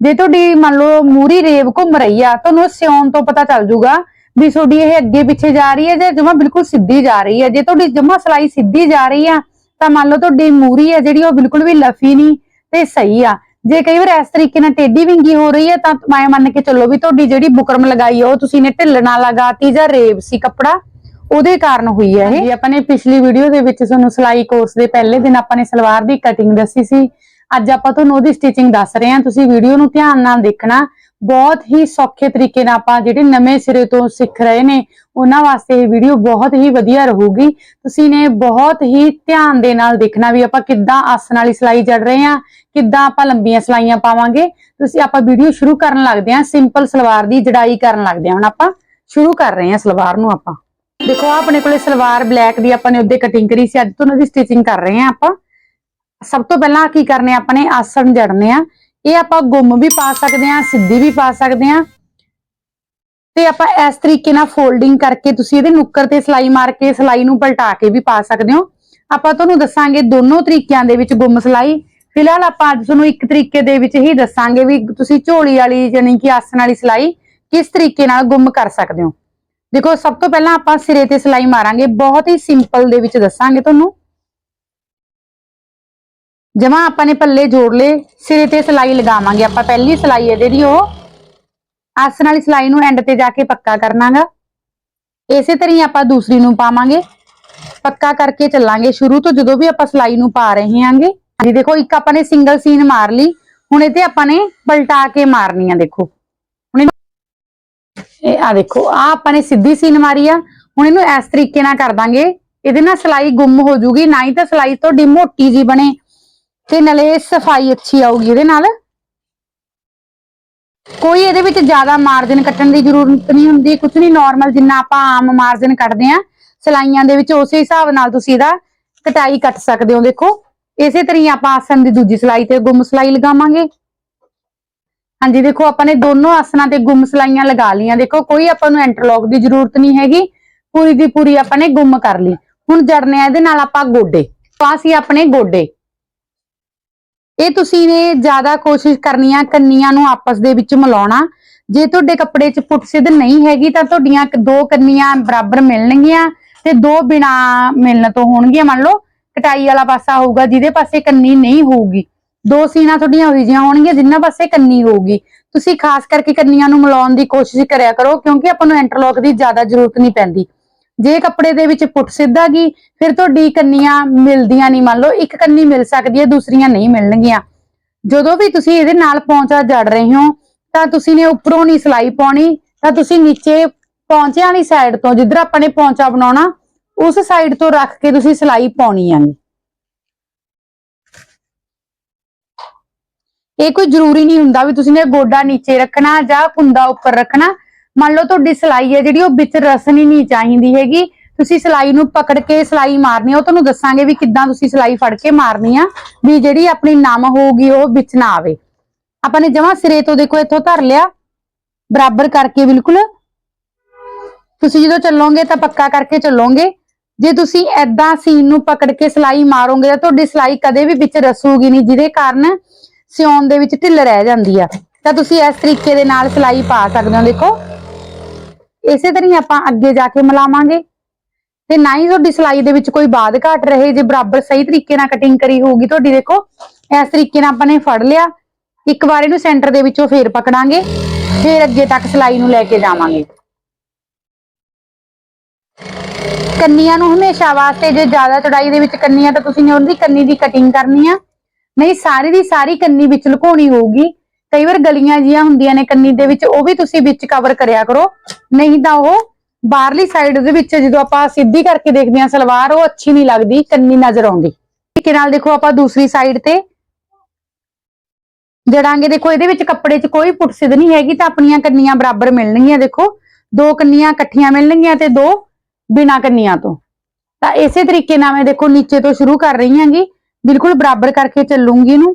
ਜੇ ਤੁਹਾਡੀ ਮੰਨ ਲਓ ਮੂਰੀ ਰੇਵ ਘੁੰਮ ਰਹੀ ਆ, ਤੁਹਾਨੂੰ ਸਿਉਣ ਤੋਂ ਪਤਾ ਚੱਲ ਜੂਗਾ ਵੀ ਤੁਹਾਡੀ ਇਹ ਅੱਗੇ ਪਿੱਛੇ ਜਾ ਰਹੀ ਹੈ, ਜਾਂ ਜਮਾ ਬਿਲਕੁਲ ਸਿੱਧੀ ਜਾ ਰਹੀ ਹੈ। ਜੇ ਤੁਹਾਡੀ ਜਮਾ ਸਲਾਈ ਸਿੱਧੀ ਜਾ ਰਹੀ ਆ, ਤਾਂ ਮੰਨ ਲਓ ਤੁਹਾਡੀ ਮੂਰੀ ਹੈ ਜਿਹੜੀ, ਉਹ ਬਿਲਕੁਲ ਵੀ ਲਫੀ ਨਹੀਂ ਤੇ ਸਹੀ ਆ। ਜੇ ਕਈ ਵਾਰ ਇਸ ਤਰੀਕੇ ਨਾਲ ਟੇਢੀ ਵਿੰਗੀ ਹੋ ਰਹੀ ਹੈ, ਤਾਂ ਮੈਂ ਮੰਨ ਕੇ ਚੱਲੋ ਵੀ ਤੁਹਾਡੀ ਜਿਹੜੀ ਬੁਕਰਮ ਲਗਾਈ ਆ, ਉਹ ਤੁਸੀਂ ਨੇ ਢਿੱਲ ਨਾਲ ਲਗਾਤੀ ਜਾਂ ਰੇਬ ਸੀ ਕੱਪੜਾ, ਉਹਦੇ ਕਾਰਨ ਹੋਈ ਹੈ ਇਹ। ਆਪਾਂ ਨੇ ਪਿਛਲੀ ਵੀਡੀਓ ਦੇ ਵਿੱਚ ਤੁਹਾਨੂੰ ਸਿਲਾਈ ਕੋਰਸ ਦੇ ਪਹਿਲੇ ਦਿਨ ਆਪਾਂ ਨੇ ਸਲਵਾਰ ਦੀ ਕਟਿੰਗ ਦੱਸੀ ਸੀ। ਅੱਜ ਆਪਾਂ ਤੁਹਾਨੂੰ ਉਹਦੀ ਸਟਿਚਿੰਗ ਦੱਸ ਰਹੇ ਹਾਂ। ਤੁਸੀਂ ਵੀਡੀਓ ਨੂੰ ਧਿਆਨ ਨਾਲ ਦੇਖਣਾ। ਬਹੁਤ ਹੀ ਸੌਖੇ ਤਰੀਕੇ ਨਾਲ ਆਪਾਂ ਜਿਹੜੇ ਨਵੇਂ ਸਿਰੇ ਤੋਂ ਸਿੱਖ ਰਹੇ ਨੇ, ਉਹਨਾਂ ਵਾਸਤੇ ਇਹ ਵੀਡੀਓ ਬਹੁਤ ਹੀ ਵਧੀਆ ਰਹੂਗੀ। ਤੁਸੀਂ ਨੇ ਬਹੁਤ ਹੀ ਧਿਆਨ ਦੇ ਨਾਲ ਦੇਖਣਾ ਵੀ ਆਪਾਂ ਕਿੱਦਾਂ ਆਸਣ ਵਾਲੀ ਸਿਲਾਈ ਜੜ ਰਹੇ ਹਾਂ, ਕਿੱਦਾਂ ਆਪਾਂ ਲੰਬੀਆਂ ਸਲਾਈਆਂ ਪਾਵਾਂਗੇ। ਤੁਸੀਂ ਆਪਾਂ ਵੀਡੀਓ ਸ਼ੁਰੂ ਕਰਨ ਲੱਗਦੇ ਹਾਂ ਸਿੰਪਲ ਸਲਵਾਰ ਦੀ ਜੜਾਈ ਕਰਨ ਲੱਗਦੇ ਹਾਂ। ਹੁਣ ਆਪਾਂ ਸ਼ੁਰੂ ਕਰ ਰਹੇ ਹਾਂ ਸਲਵਾਰ ਨੂੰ ਆਪਾਂ। ਦੇਖੋ ਆਪਣੇ ਕੋਲੇ ਸਲਵਾਰ ਬਲੈਕ ਦੀ ਆਪਾਂ ਨੇ ਉਹਦੇ ਕਟਿੰਗ ਕਰੀ ਸੀ, ਅੱਜ ਤੋਂ ਉਹਦੀ ਸਟਿਚਿੰਗ ਕਰ ਰਹੇ ਹਾਂ ਆਪਾਂ। ਸਭ ਤੋਂ ਪਹਿਲਾਂ ਕੀ ਕਰਨੇ ਆਪਣੇ ਆਸਣ ਜੜਨੇ ਆ। ਇਹ ਆਪਾਂ ਗੁੰਮ ਵੀ ਪਾ ਸਕਦੇ ਆ, ਸਿੱਧੀ ਵੀ ਪਾ ਸਕਦੇ ਆ। ਤੇ ਆਪਾਂ ਇਸ ਤਰੀਕੇ ਨਾਲ ਫੋਲਡਿੰਗ ਕਰਕੇ ਤੁਸੀਂ ਇਹਦੇ ਨੁੱਕਰ ਤੇ ਸਲਾਈ ਮਾਰ ਕੇ ਸਲਾਈ ਨੂੰ ਪਲਟਾ ਕੇ ਵੀ ਪਾ ਸਕਦੇ ਹੋ। ਆਪਾਂ ਤੁਹਾਨੂੰ ਦੱਸਾਂਗੇ ਦੋਨੋਂ ਤਰੀਕਿਆਂ ਦੇ ਵਿੱਚ ਗੁੰਮ ਸਲਾਈ। ਫਿਲਹਾਲ ਆਪਾਂ ਅੱਜ ਤੁਹਾਨੂੰ ਇੱਕ ਤਰੀਕੇ ਦੇ ਵਿੱਚ ਹੀ ਦੱਸਾਂਗੇ ਵੀ ਤੁਸੀਂ ਝੋਲੀ ਵਾਲੀ ਯਾਨੀ ਕਿ ਆਸਣ ਵਾਲੀ ਸਲਾਈ ਕਿਸ ਤਰੀਕੇ ਨਾਲ ਗੁੰਮ ਕਰ ਸਕਦੇ ਹੋ। ਦੇਖੋ ਸਭ ਤੋਂ ਪਹਿਲਾਂ ਆਪਾਂ ਸਿਰੇ ਤੇ ਸਲਾਈ ਮਾਰਾਂਗੇ। ਬਹੁਤ ਹੀ ਸਿੰਪਲ ਦੇ ਵਿੱਚ ਦੱਸਾਂਗੇ ਤੁਹਾਨੂੰ। ਜਮਾ ਆਪਾਂ ਨੇ ਪੱਲੇ ਜੋੜ ਲਏ, ਸਿਰੇ ਤੇ ਸਲਾਈ ਲਗਾਵਾਂਗੇ ਆਪਾਂ, ਪਹਿਲੀ ਸਲਾਈ ਇਹਦੇ ਦੀ ਉਹ। ਆਸਣ ਵਾਲੀ ਸਲਾਈ ਨੂੰ ਐਂਡ ਤੇ ਜਾ ਕੇ ਪੱਕਾ ਕਰਨਾਗਾ। ਇਸੇ ਤਰ੍ਹਾਂ ਹੀ ਆਪਾਂ ਦੂਸਰੀ ਨੂੰ ਪਾਵਾਂਗੇ। ਪੱਕਾ ਕਰਕੇ ਚੱਲਾਂਗੇ ਸ਼ੁਰੂ ਤੋਂ, ਜਦੋਂ ਵੀ ਆਪਾਂ ਸਲਾਈ ਨੂੰ ਪਾ ਰਹੇ ਹਾਂਗੇ। ਜੀ ਦੇਖੋ, ਇੱਕ ਆਪਾਂ ਨੇ ਸਿੰਗਲ ਸੀਨ ਮਾਰ ਲਈ। ਹੁਣ ਇਹ ਤੇ ਆਪਾਂ ਨੇ ਪਲਟਾ ਕੇ ਮਾਰਨੀ ਆ ਦੇਖੋ। ਹੁਣ ਇਹਨੂੰ- ਇਹ ਆ ਦੇਖੋ ਆ ਆਪਾਂ ਨੇ ਸਿੱਧੀ ਸੀਨ ਮਾਰੀ ਆ। ਹੁਣ ਇਹਨੂੰ ਇਸ ਤਰੀਕੇ ਨਾਲ ਕਰ ਦਾਂਗੇ। ਇਹਦੇ ਨਾਲ ਸਲਾਈ ਗੁੰਮ ਹੋ ਜੂਗੀ, ਨਾ ਹੀ ਤਾਂ ਸਲਾਈ ਤੁਹਾਡੀ ਮੋਟੀ ਜੀ ਬਣੇ। ਤੇ ਨਾਲੇ ਸਫ਼ਾਈ ਅੱਛੀ ਆਊਗੀ ਇਹਦੇ ਨਾਲ। ਕੋਈ ਇਹਦੇ ਵਿੱਚ ਜ਼ਿਆਦਾ ਮਾਰਜਨ ਕੱਟਣ ਦੀ ਜ਼ਰੂਰਤ ਨਹੀਂ ਹੁੰਦੀ ਕੁਝ ਨਹੀਂ ਨਾਰਮਲ ਜਿੰਨਾ ਆਪਾਂ ਆਮ ਮਾਰਜਨ ਕੱਟਦੇ ਆ ਸਲਾਈਆਂ ਦੇ ਵਿੱਚ ਉਸੇ ਹਿਸਾਬ ਨਾਲ ਤੁਸੀਂ ਇਹਦਾ ਕਟਾਈ ਕੱਟ ਸਕਦੇ ਹੋ, ਦੇਖੋ। ਇਸੇ ਤਰ੍ਹਾਂ ਆਪਾਂ ਆਸਨ ਦੀ ਦੂਜੀ ਸਲਾਈ ਤੇ ਗੁੰਮ ਸਲਾਈ ਲਗਾਵਾਂਗੇ। ਹਾਂਜੀ, ਦੇਖੋ, ਆਪਾਂ ਨੇ ਦੋਨੋਂ ਆਸਨਾਂ ਤੇ ਗੁੰਮ ਸਲਾਈਆਂ ਲਗਾ ਲਈਆਂ। ਦੇਖੋ, ਕੋਈ ਆਪਾਂ ਨੂੰ ਇੰਟਰਲੌਕ ਦੀ ਜ਼ਰੂਰਤ ਨਹੀਂ ਹੈਗੀ। ਪੂਰੀ ਦੀ ਪੂਰੀ ਆਪਾਂ ਨੇ ਗੁੰਮ ਕਰ ਲਈ। ਹੁਣ ਜੜਨੇ ਆ ਇਹਦੇ ਨਾਲ ਆਪਾਂ ਗੋਡੇ। ਤਾਂ ਅਸੀਂ ਆਪਣੇ ਗੋਡੇ। ਇਹ ਤੁਸੀਂ ਨੇ ਜ਼ਿਆਦਾ ਕੋਸ਼ਿਸ਼ ਕਰਨੀ ਆ ਕੰਨੀਆਂ ਨੂੰ ਆਪਸ ਦੇ ਵਿੱਚ ਮਿਲਾਉਣਾ। ਜੇ ਤੁਹਾਡੇ ਕੱਪੜੇ 'ਚ ਪੁੱਟ ਸਿੱਧ ਨਹੀਂ ਹੈਗੀ ਤਾਂ ਤੁਹਾਡੀਆਂ ਦੋ ਕੰਨੀਆਂ ਬਰਾਬਰ ਮਿਲਣਗੀਆਂ ਤੇ ਦੋ ਬਿਨਾ ਮਿਲਣ ਤੋਂ ਹੋਣਗੀਆਂ। ਮੰਨ ਲਓ, ਕਟਾਈ ਵਾਲਾ ਪਾਸਾ ਹੋਊਗਾ, ਜਿਹਦੇ ਪਾਸੇ ਕੰਨੀ ਨਹੀਂ ਹੋਊਗੀ। ਦੋ ਸੀਨਾ ਤੁਹਾਡੀਆਂ ਉਹੀ ਜਿਹੀਆਂ ਹੋਣਗੀਆਂ, ਜਿੰਨਾ ਪਾਸੇ ਕੰਨੀ ਹੋਊਗੀ। ਤੁਸੀਂ ਖਾਸ ਕਰਕੇ ਕੰਨੀਆਂ ਨੂੰ ਮਿਲਾਉਣ ਦੀ ਕੋਸ਼ਿਸ਼ ਕਰਿਆ ਕਰੋ, ਕਿਉਂਕਿ ਆਪਾਂ ਨੂੰ ਇੰਟਰਲੌਕ ਦੀ ਜ਼ਿਆਦਾ ਜ਼ਰੂਰਤ ਨਹੀਂ ਪੈਂਦੀ। ਜੇ ਕੱਪੜੇ ਦੇ ਵਿੱਚ ਪੁੱਟ ਸਿੱਧਾ ਗਈ ਫਿਰ ਤੁਹਾਡੀ ਕੰਨੀਆਂ ਮਿਲਦੀਆਂ ਨਹੀਂ ਮੰਨ ਲਓ, ਇੱਕ ਕੰਨੀ ਮਿਲ ਸਕਦੀ ਹੈ, ਦੂਸਰੀਆਂ ਨਹੀਂ ਮਿਲਣਗੀਆਂ। ਜਦੋਂ ਵੀ ਤੁਸੀਂ ਇਹਦੇ ਨਾਲ ਪੌਂਚਾ ਜੜ ਰਹੇ ਹੋ, ਤਾਂ ਤੁਸੀਂ ਨੇ ਉੱਪਰੋਂ ਨਹੀਂ ਸਲਾਈ ਪਾਉਣੀ, ਤਾਂ ਤੁਸੀਂ ਨੀਚੇ ਪੌਂਚਿਆਂ ਵਾਲੀ ਸਾਈਡ ਤੋਂ ਜਿੱਧਰ ਆਪਾਂ ਨੇ ਪੌਂਚਾ ਬਣਾਉਣਾ, ਉਸ ਸਾਈਡ ਤੋਂ ਰੱਖ ਕੇ ਤੁਸੀਂ ਸਲਾਈ ਪਾਉਣੀ ਆਂਗੀ ਇਹ ਕੋਈ ਜ਼ਰੂਰੀ ਨਹੀਂ ਹੁੰਦਾ ਵੀ ਤੁਸੀਂ ਨੇ ਗੋਡਾ ਨੀਚੇ ਰੱਖਣਾ ਜਾਂ ਕੁੰਦਾ ਉੱਪਰ ਰੱਖਣਾ। ਮੰਨ ਲਓ ਤੁਹਾਡੀ ਸਲਾਈ ਹੈ ਜਿਹੜੀ, ਉਹ ਵਿੱਚ ਰਸਣੀ ਨਹੀਂ ਚਾਹੀਦੀ ਹੈਗੀ। ਤੁਸੀਂ ਸਲਾਈ ਨੂੰ ਪਕੜ ਕੇ ਸਲਾਈ ਮਾਰਨੀ ਉਹ ਤੁਹਾਨੂੰ ਦੱਸਾਂਗੇ ਵੀ ਕਿੱਦਾਂ ਤੁਸੀਂ ਸਲਾਈ ਫੜ ਕੇ ਮਾਰਨੀ ਆ, ਵੀ ਜਿਹੜੀ ਆਪਣੀ ਨਮ ਹੋਊਗੀ, ਉਹ ਵਿੱਚ ਨਾ ਆਵੇ। ਆਪਾਂ ਨੇ ਜਮਾ ਸਿਰੇ ਤੋਂ ਦੇਖੋ, ਇੱਥੋਂ ਧਰ ਲਿਆ। ਬਰਾਬਰ ਕਰਕੇ ਬਿਲਕੁਲ। ਤੁਸੀਂ ਜਦੋਂ ਚੱਲੋਗੇ ਤਾਂ ਪੱਕਾ ਕਰਕੇ ਚੱਲੋਗੇ। ਜੇ ਤੁਸੀਂ ਐਦਾਂ ਸੀਨ ਨੂੰ ਪਕੜ ਕੇ ਸਲਾਈ ਮਾਰੋਗੇ ਤਾਂ ਤੁਹਾਡੀ ਸਲਾਈ ਕਦੇ ਵੀ ਵਿੱਚ ਰਸੂਗੀ ਨਹੀਂ, ਜਿਹਦੇ ਕਾਰਨ ਸਿਉਣ ਦੇ ਵਿੱਚ ਢਿੱਲ ਰਹਿ ਜਾਂਦੀ ਆ। ਤਾਂ ਤੁਸੀਂ ਇਸ ਤਰੀਕੇ ਦੇ ਨਾਲ ਸਲਾਈ ਪਾ ਸਕਦੇ ਹੋ, ਦੇਖੋ। ਇਸੇ ਤਰ੍ਹਾਂ ਹੀ ਆਪਾਂ ਅੱਗੇ ਜਾ ਕੇ ਮਿਲਾਵਾਂਗੇ। ਤੇ ਨਾ ਹੀ ਤੁਹਾਡੀ ਸਲਾਈ ਦੇ ਵਿੱਚ ਕੋਈ ਬਾਦ ਘਾਟ ਰਹੇ, ਜੇ ਬਰਾਬਰ ਸਹੀ ਤਰੀਕੇ ਨਾਲ ਕਟਿੰਗ ਕਰੀ ਹੋਊਗੀ ਤੁਹਾਡੀ, ਦੇਖੋ। ਇਸ ਤਰੀਕੇ ਨਾਲ ਆਪਾਂ ਨੇ ਫੜ ਲਿਆ। ਇੱਕ ਵਾਰ ਇਹਨੂੰ ਸੈਂਟਰ ਦੇ ਵਿੱਚੋਂ ਫੇਰ ਪਕੜਾਂਗੇ। ਫੇਰ ਅੱਗੇ ਤੱਕ ਸਲਾਈ ਨੂੰ ਲੈ ਕੇ ਜਾਵਾਂਗੇ। ਕੰਨੀਆਂ ਨੂੰ ਹਮੇਸ਼ਾ ਵਾਸਤੇ ਜੇ ਜ਼ਿਆਦਾ ਚੜਾਈ ਦੇ ਵਿੱਚ ਕੰਨੀਆਂ, ਤਾਂ ਤੁਸੀਂ ਨੇ ਉਹਦੀ ਕੰਨੀ ਦੀ ਕਟਿੰਗ ਕਰਨੀ ਆ। ਨਹੀਂ, ਸਾਰੀ ਦੀ ਸਾਰੀ ਕੰਨੀ ਵਿੱਚ ਲੁਕਾਉਣੀ ਹੋਊਗੀ। ਕਈ ਵਾਰ ਗਲੀਆਂ ਜੀਆਂ ਹੁੰਦੀਆਂ ਨੇ ਕੰਨੀ ਦੇ ਵਿੱਚ, ਉਹ ਵੀ ਤੁਸੀਂ ਵਿੱਚ ਕਵਰ ਕਰਿਆ ਕਰੋ। ਨਹੀਂ ਤਾਂ ਉਹ ਬਾਹਰਲੀ ਸਾਈਡ ਦੇ ਵਿੱਚ ਜਦੋਂ ਆਪਾਂ ਸਿੱਧੀ ਕਰਕੇ ਦੇਖਦੇ ਹਾਂ, ਸਲਵਾਰ ਉਹ ਅੱਛੀ ਨਹੀਂ ਲੱਗਦੀ, ਕੰਨੀ ਨਜ਼ਰ ਆਉਂਦੀ। ਤਰੀਕੇ ਨਾਲ ਦੇਖੋ ਆਪਾਂ ਦੂਸਰੀ ਸਾਈਡ ਤੇ ਜੜਾਂਗੇ। ਦੇਖੋ ਇਹਦੇ ਵਿੱਚ ਕੱਪੜੇ 'ਚ ਕੋਈ ਪੁੱਟ ਸਿੱਧ ਨਹੀਂ ਹੈਗੀ ਤਾਂ ਆਪਣੀਆਂ ਕੰਨੀਆਂ ਬਰਾਬਰ ਮਿਲਣਗੀਆਂ, ਦੇਖੋ। ਦੋ ਕੰਨੀਆਂ ਇਕੱਠੀਆਂ ਮਿਲਣਗੀਆਂ ਤੇ ਦੋ ਬਿਨਾਂ ਕੰਨੀਆਂ ਤੋਂ। ਤਾਂ ਇਸੇ ਤਰੀਕੇ ਨਾਲ ਮੈਂ ਦੇਖੋ ਨੀਚੇ ਤੋਂ ਸ਼ੁਰੂ ਕਰ ਰਹੀ ਹਾਂਗੀ। ਬਿਲਕੁਲ ਬਰਾਬਰ ਕਰਕੇ ਚੱਲੂਗੀ ਇਹਨੂੰ।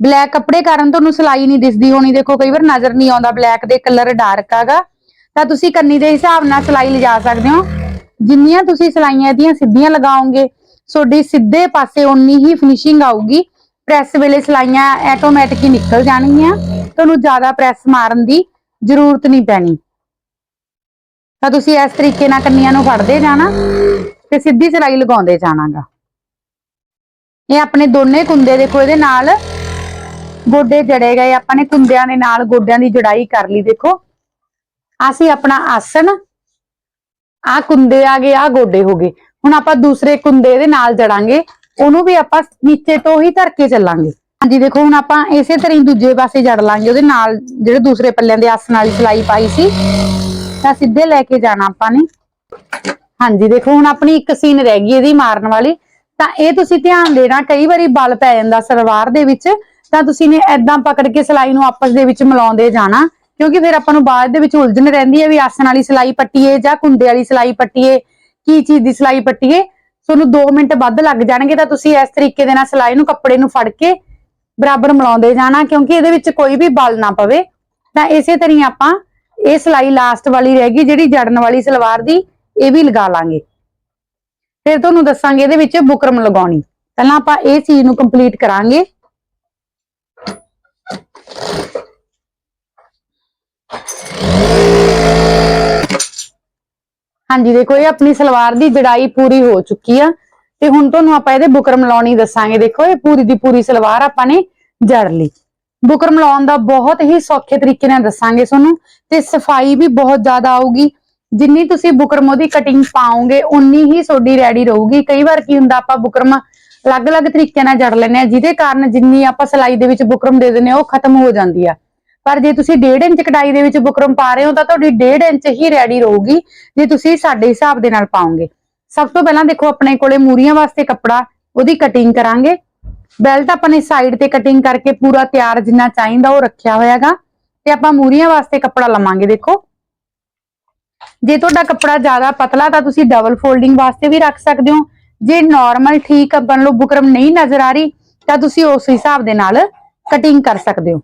ਬਲੈਕ ਕੱਪੜੇ ਕਾਰਨ ਤੁਹਾਨੂੰ ਸਲਾਈ ਨਹੀਂ ਦਿਸਦੀ ਹੋਣੀ। ਦੇਖੋ, ਕਈ ਵਾਰ ਨਜ਼ਰ ਨਹੀਂ ਆਉਂਦਾ ਬਲੈਕ ਦੇ ਕਲਰ ਡਾਰਕ ਆਗਾ। ਤਾਂ ਤੁਸੀਂ ਕੰਨੀ ਦੇ ਹਿਸਾਬ ਨਾਲ ਸਲਾਈ ਲਿਜਾ ਸਕਦੇ ਹੋ। ਜਿੰਨੀਆਂ ਤੁਸੀਂ ਸਲਾਈਆਂ ਇਹਦੀਆਂ ਸਿੱਧੀਆਂ ਲਗਾਓਗੇ, ਤੁਹਾਡੀ ਸਿੱਧੇ ਪਾਸੇ ਉਨੀ ਹੀ ਫਿਨਿਸ਼ਿੰਗ ਆਊਗੀ। ਪ੍ਰੈਸ ਵੇਲੇ ਸਲਾਈਆਂ ਆਟੋਮੈਟਿਕ ਹੀ ਨਿਕਲ ਜਾਣਗੀਆਂ। ਤੁਹਾਨੂੰ ਜ਼ਿਆਦਾ ਪ੍ਰੈਸ ਮਾਰਨ ਦੀ ਜ਼ਰੂਰਤ ਨਹੀਂ ਪੈਣੀ। ਤਾਂ ਤੁਸੀਂ ਇਸ ਤਰੀਕੇ ਨਾਲ ਕੰਨੀਆਂ ਨੂੰ ਫੜਦੇ ਜਾਣਾ ਤੇ ਸਿੱਧੀ ਸਿਲਾਈ ਲਗਾਉਂਦੇ ਜਾਣਾਗਾ। ਇਹ ਆਪਣੇ ਦੋਨੇ ਕੁੰਦੇ ਦੇਖੋ, ਇਹਦੇ ਨਾਲ ਗੋਡੇ ਜੜੇ ਗਏ। ਆਪਾਂ ਨੇ ਕੁੰਦਿਆਂ ਦੇ ਨਾਲ ਗੋਡਿਆਂ ਦੀ ਜੜਾਈ ਕਰ ਲਈ, ਦੇਖੋ। ਅਸੀਂ ਆਪਣਾ ਆਸਣ। ਆ ਕੁੰਦੇ ਆ ਗਏ ਆ ਗੋਡੇ ਹੋ ਗਏ। ਹੁਣ ਆਪਾਂ ਦੂਸਰੇ ਕੁੰਦੇ ਇਹਦੇ ਨਾਲ ਜੜਾਂਗੇ। ਉਹਨੂੰ ਵੀ ਆਪਾਂ ਨੀਚੇ ਤੋਂ ਹੀ ਧਰ ਕੇ ਚੱਲਾਂਗੇ। ਹਾਂਜੀ, ਦੇਖੋ, ਹੁਣ ਆਪਾਂ ਇਸੇ ਤਰ੍ਹਾਂ ਹੀ ਦੂਜੇ ਪਾਸੇ ਜੜ ਲਾਂਗੇ। ਉਹਦੇ ਨਾਲ ਜਿਹੜੇ ਦੂਸਰੇ ਪੱਲਿਆਂ ਦੇ ਆਸਣ ਵਾਲੀ ਸਿਲਾਈ ਪਾਈ ਸੀ, ਤਾਂ ਸਿੱਧੇ ਲੈ ਕੇ ਜਾਣਾ ਆਪਾਂ ਨੇ। ਹਾਂਜੀ, ਦੇਖੋ, ਹੁਣ ਆਪਣੀ ਇੱਕ ਸੀਨ ਰਹਿ ਗਈ ਇਹਦੀ ਮਾਰਨ ਵਾਲੀ। ਤਾਂ ਇਹ ਤੁਸੀਂ ਧਿਆਨ ਦੇਣਾ, ਕਈ ਵਾਰੀ ਬਲ ਪੈ ਜਾਂਦਾ ਸਲਵਾਰ ਦੇ ਵਿੱਚ, ਤਾਂ ਤੁਸੀਂ ਨੇ ਐਦਾਂ ਪਕੜ ਕੇ ਸਿਲਾਈ ਨੂੰ ਆਪਸ ਦੇ ਵਿੱਚ ਮਿਲਾਉਂਦੇ ਜਾਣਾ, ਕਿਉਂਕਿ ਫਿਰ ਆਪਾਂ ਨੂੰ ਬਾਅਦ ਦੇ ਵਿੱਚ ਉਲਝਣ ਰਹਿੰਦੀ ਹੈ ਵੀ ਆਸਣ ਵਾਲੀ ਸਿਲਾਈ ਪੱਟੀਏ ਜਾਂ ਕੁੰਡੇ ਵਾਲੀ ਸਿਲਾਈ ਪੱਟੀਏ, ਕੀ ਚੀਜ਼ ਦੀ ਸਿਲਾਈ ਪੱਟੀਏ ਤੁਹਾਨੂੰ 2 ਮਿੰਟ ਵੱਧ ਲੱਗ ਜਾਣਗੇ ਤਾਂ ਤੁਸੀਂ ਇਸ ਤਰੀਕੇ ਦੇ ਨਾਲ ਸਿਲਾਈ ਨੂੰ ਕੱਪੜੇ ਨੂੰ ਫੜ ਕੇ ਬਰਾਬਰ ਮਿਲਾਉਂਦੇ ਜਾਣਾ, ਕਿਉਂਕਿ ਇਹਦੇ ਵਿੱਚ ਕੋਈ ਵੀ ਬਲ ਨਾ ਪਵੇ। ਤਾਂ ਇਸੇ ਤਰ੍ਹਾਂ ਆਪਾਂ ਇਹ ਸਿਲਾਈ ਲਾਸਟ ਵਾਲੀ ਰਹਿ ਗਈ, ਜਿਹੜੀ ਜੜਨ ਵਾਲੀ ਸਲਵਾਰ ਦੀ, ਇਹ ਵੀ ਲਗਾ ਲਾਂਗੇ। ਫਿਰ ਤੁਹਾਨੂੰ ਦੱਸਾਂਗੇ ਇਹਦੇ ਵਿੱਚ ਬੁਕਰਮ ਲਗਾਉਣੀ। ਪਹਿਲਾਂ ਆਪਾਂ ਇਹ ਚੀਜ਼ ਨੂੰ ਕੰਪਲੀਟ ਕਰਾਂਗੇ। ਹਾਂਜੀ, ਦੇਖੋ ਇਹ ਆਪਣੀ ਸਲਵਾਰ ਦੀ ਜੜਾਈ ਪੂਰੀ ਹੋ ਚੁੱਕੀ ਆ। ਤੇ ਹੁਣ ਤੁਹਾਨੂੰ ਆਪਾਂ ਇਹਦੇ ਬੁਕਰਮ ਲਾਉਣੀ ਦੱਸਾਂਗੇ। ਦੇਖੋ, ਇਹ ਪੂਰੀ ਦੀ ਪੂਰੀ ਸਲਵਾਰ ਆਪਾਂ ਨੇ ਜੜ ਲਈ। ਬੁਕਰਮ ਲਾਉਣ ਦਾ ਬਹੁਤ ਹੀ ਸੌਖੇ ਤਰੀਕੇ ਨਾਲ ਦੱਸਾਂਗੇ ਤੁਹਾਨੂੰ। ਤੇ ਸਫ਼ਾਈ ਵੀ ਬਹੁਤ ਜ਼ਿਆਦਾ ਆਊਗੀ। ਜਿੰਨੀ ਤੁਸੀਂ ਬੁਕਰਮ ਉਹਦੀ ਕਟਿੰਗ ਪਾਓਗੇ ਉਨੀ ਹੀ ਤੁਹਾਡੀ ਰੈਡੀ ਰਹੂਗੀ। ਕਈ ਵਾਰ ਕੀ ਹੁੰਦਾ, ਆਪਾਂ ਬੁਕਰਮ ਅਲੱਗ-ਅਲੱਗ ਤਰੀਕੇ ਨਾਲ ਜੜ ਲੈਂਦੇ ਆ ਜਿਹਦੇ ਕਾਰਨ ਜਿੰਨੀ ਆਪਾਂ ਸਿਲਾਈ ਦੇ ਵਿੱਚ ਬੁਕਰਮ ਦੇ ਦਿੰਦੇ ਆ ਉਹ ਖਤਮ ਹੋ ਜਾਂਦੀ ਆ। ਪਰ ਜੇ ਤੁਸੀਂ 1.5 ਇੰਚ ਕਟਾਈ ਦੇ ਵਿੱਚ ਬੁਕਰਮ ਪਾ ਰਹੇ ਹੋ, ਤਾਂ ਤੁਹਾਡੀ 1.5 ਇੰਚ ਹੀ ਰੈਡੀ ਰਹੂਗੀ, ਜੇ ਤੁਸੀਂ ਸਾਡੇ ਹਿਸਾਬ ਦੇ ਨਾਲ ਪਾਓਗੇ। ਸਭ ਤੋਂ ਪਹਿਲਾਂ ਦੇਖੋ, ਆਪਣੇ ਕੋਲੇ ਮੂਰੀਆਂ ਵਾਸਤੇ ਕੱਪੜਾ, ਉਹਦੀ ਕਟਿੰਗ ਕਰਾਂਗੇ। ਬੈਲਟ ਆਪਾਂ ਨੇ ਸਾਈਡ ਤੇ ਕਟਿੰਗ ਕਰਕੇ ਪੂਰਾ ਤਿਆਰ ਜਿੰਨਾ ਚਾਹੀਦਾ, ਉਹ ਰੱਖਿਆ ਹੋਇਆਗਾ। ਤੇ ਆਪਾਂ ਮੂਰੀਆਂ ਵਾਸਤੇ ਕੱਪੜਾ ਲਵਾਂਗੇ, ਦੇਖੋ। ਜੇ ਤੁਹਾਡਾ ਕੱਪੜਾ ਜ਼ਿਆਦਾ ਪਤਲਾ ਤਾਂ ਤੁਸੀਂ ਡਬਲ ਫੋਲਡਿੰਗ ਵਾਸਤੇ ਵੀ ਰੱਖ ਸਕਦੇ ਹੋ। ਜੇ ਨਾਰਮਲ ਠੀਕ ਬਣ ਲਓ, ਬੁਕਰਮ ਨਹੀਂ ਨਜ਼ਰ ਆ ਰਹੀ, ਤਾਂ ਤੁਸੀਂ ਉਸ ਹਿਸਾਬ ਦੇ ਨਾਲ ਕਟਿੰਗ ਕਰ ਸਕਦੇ ਹੋ।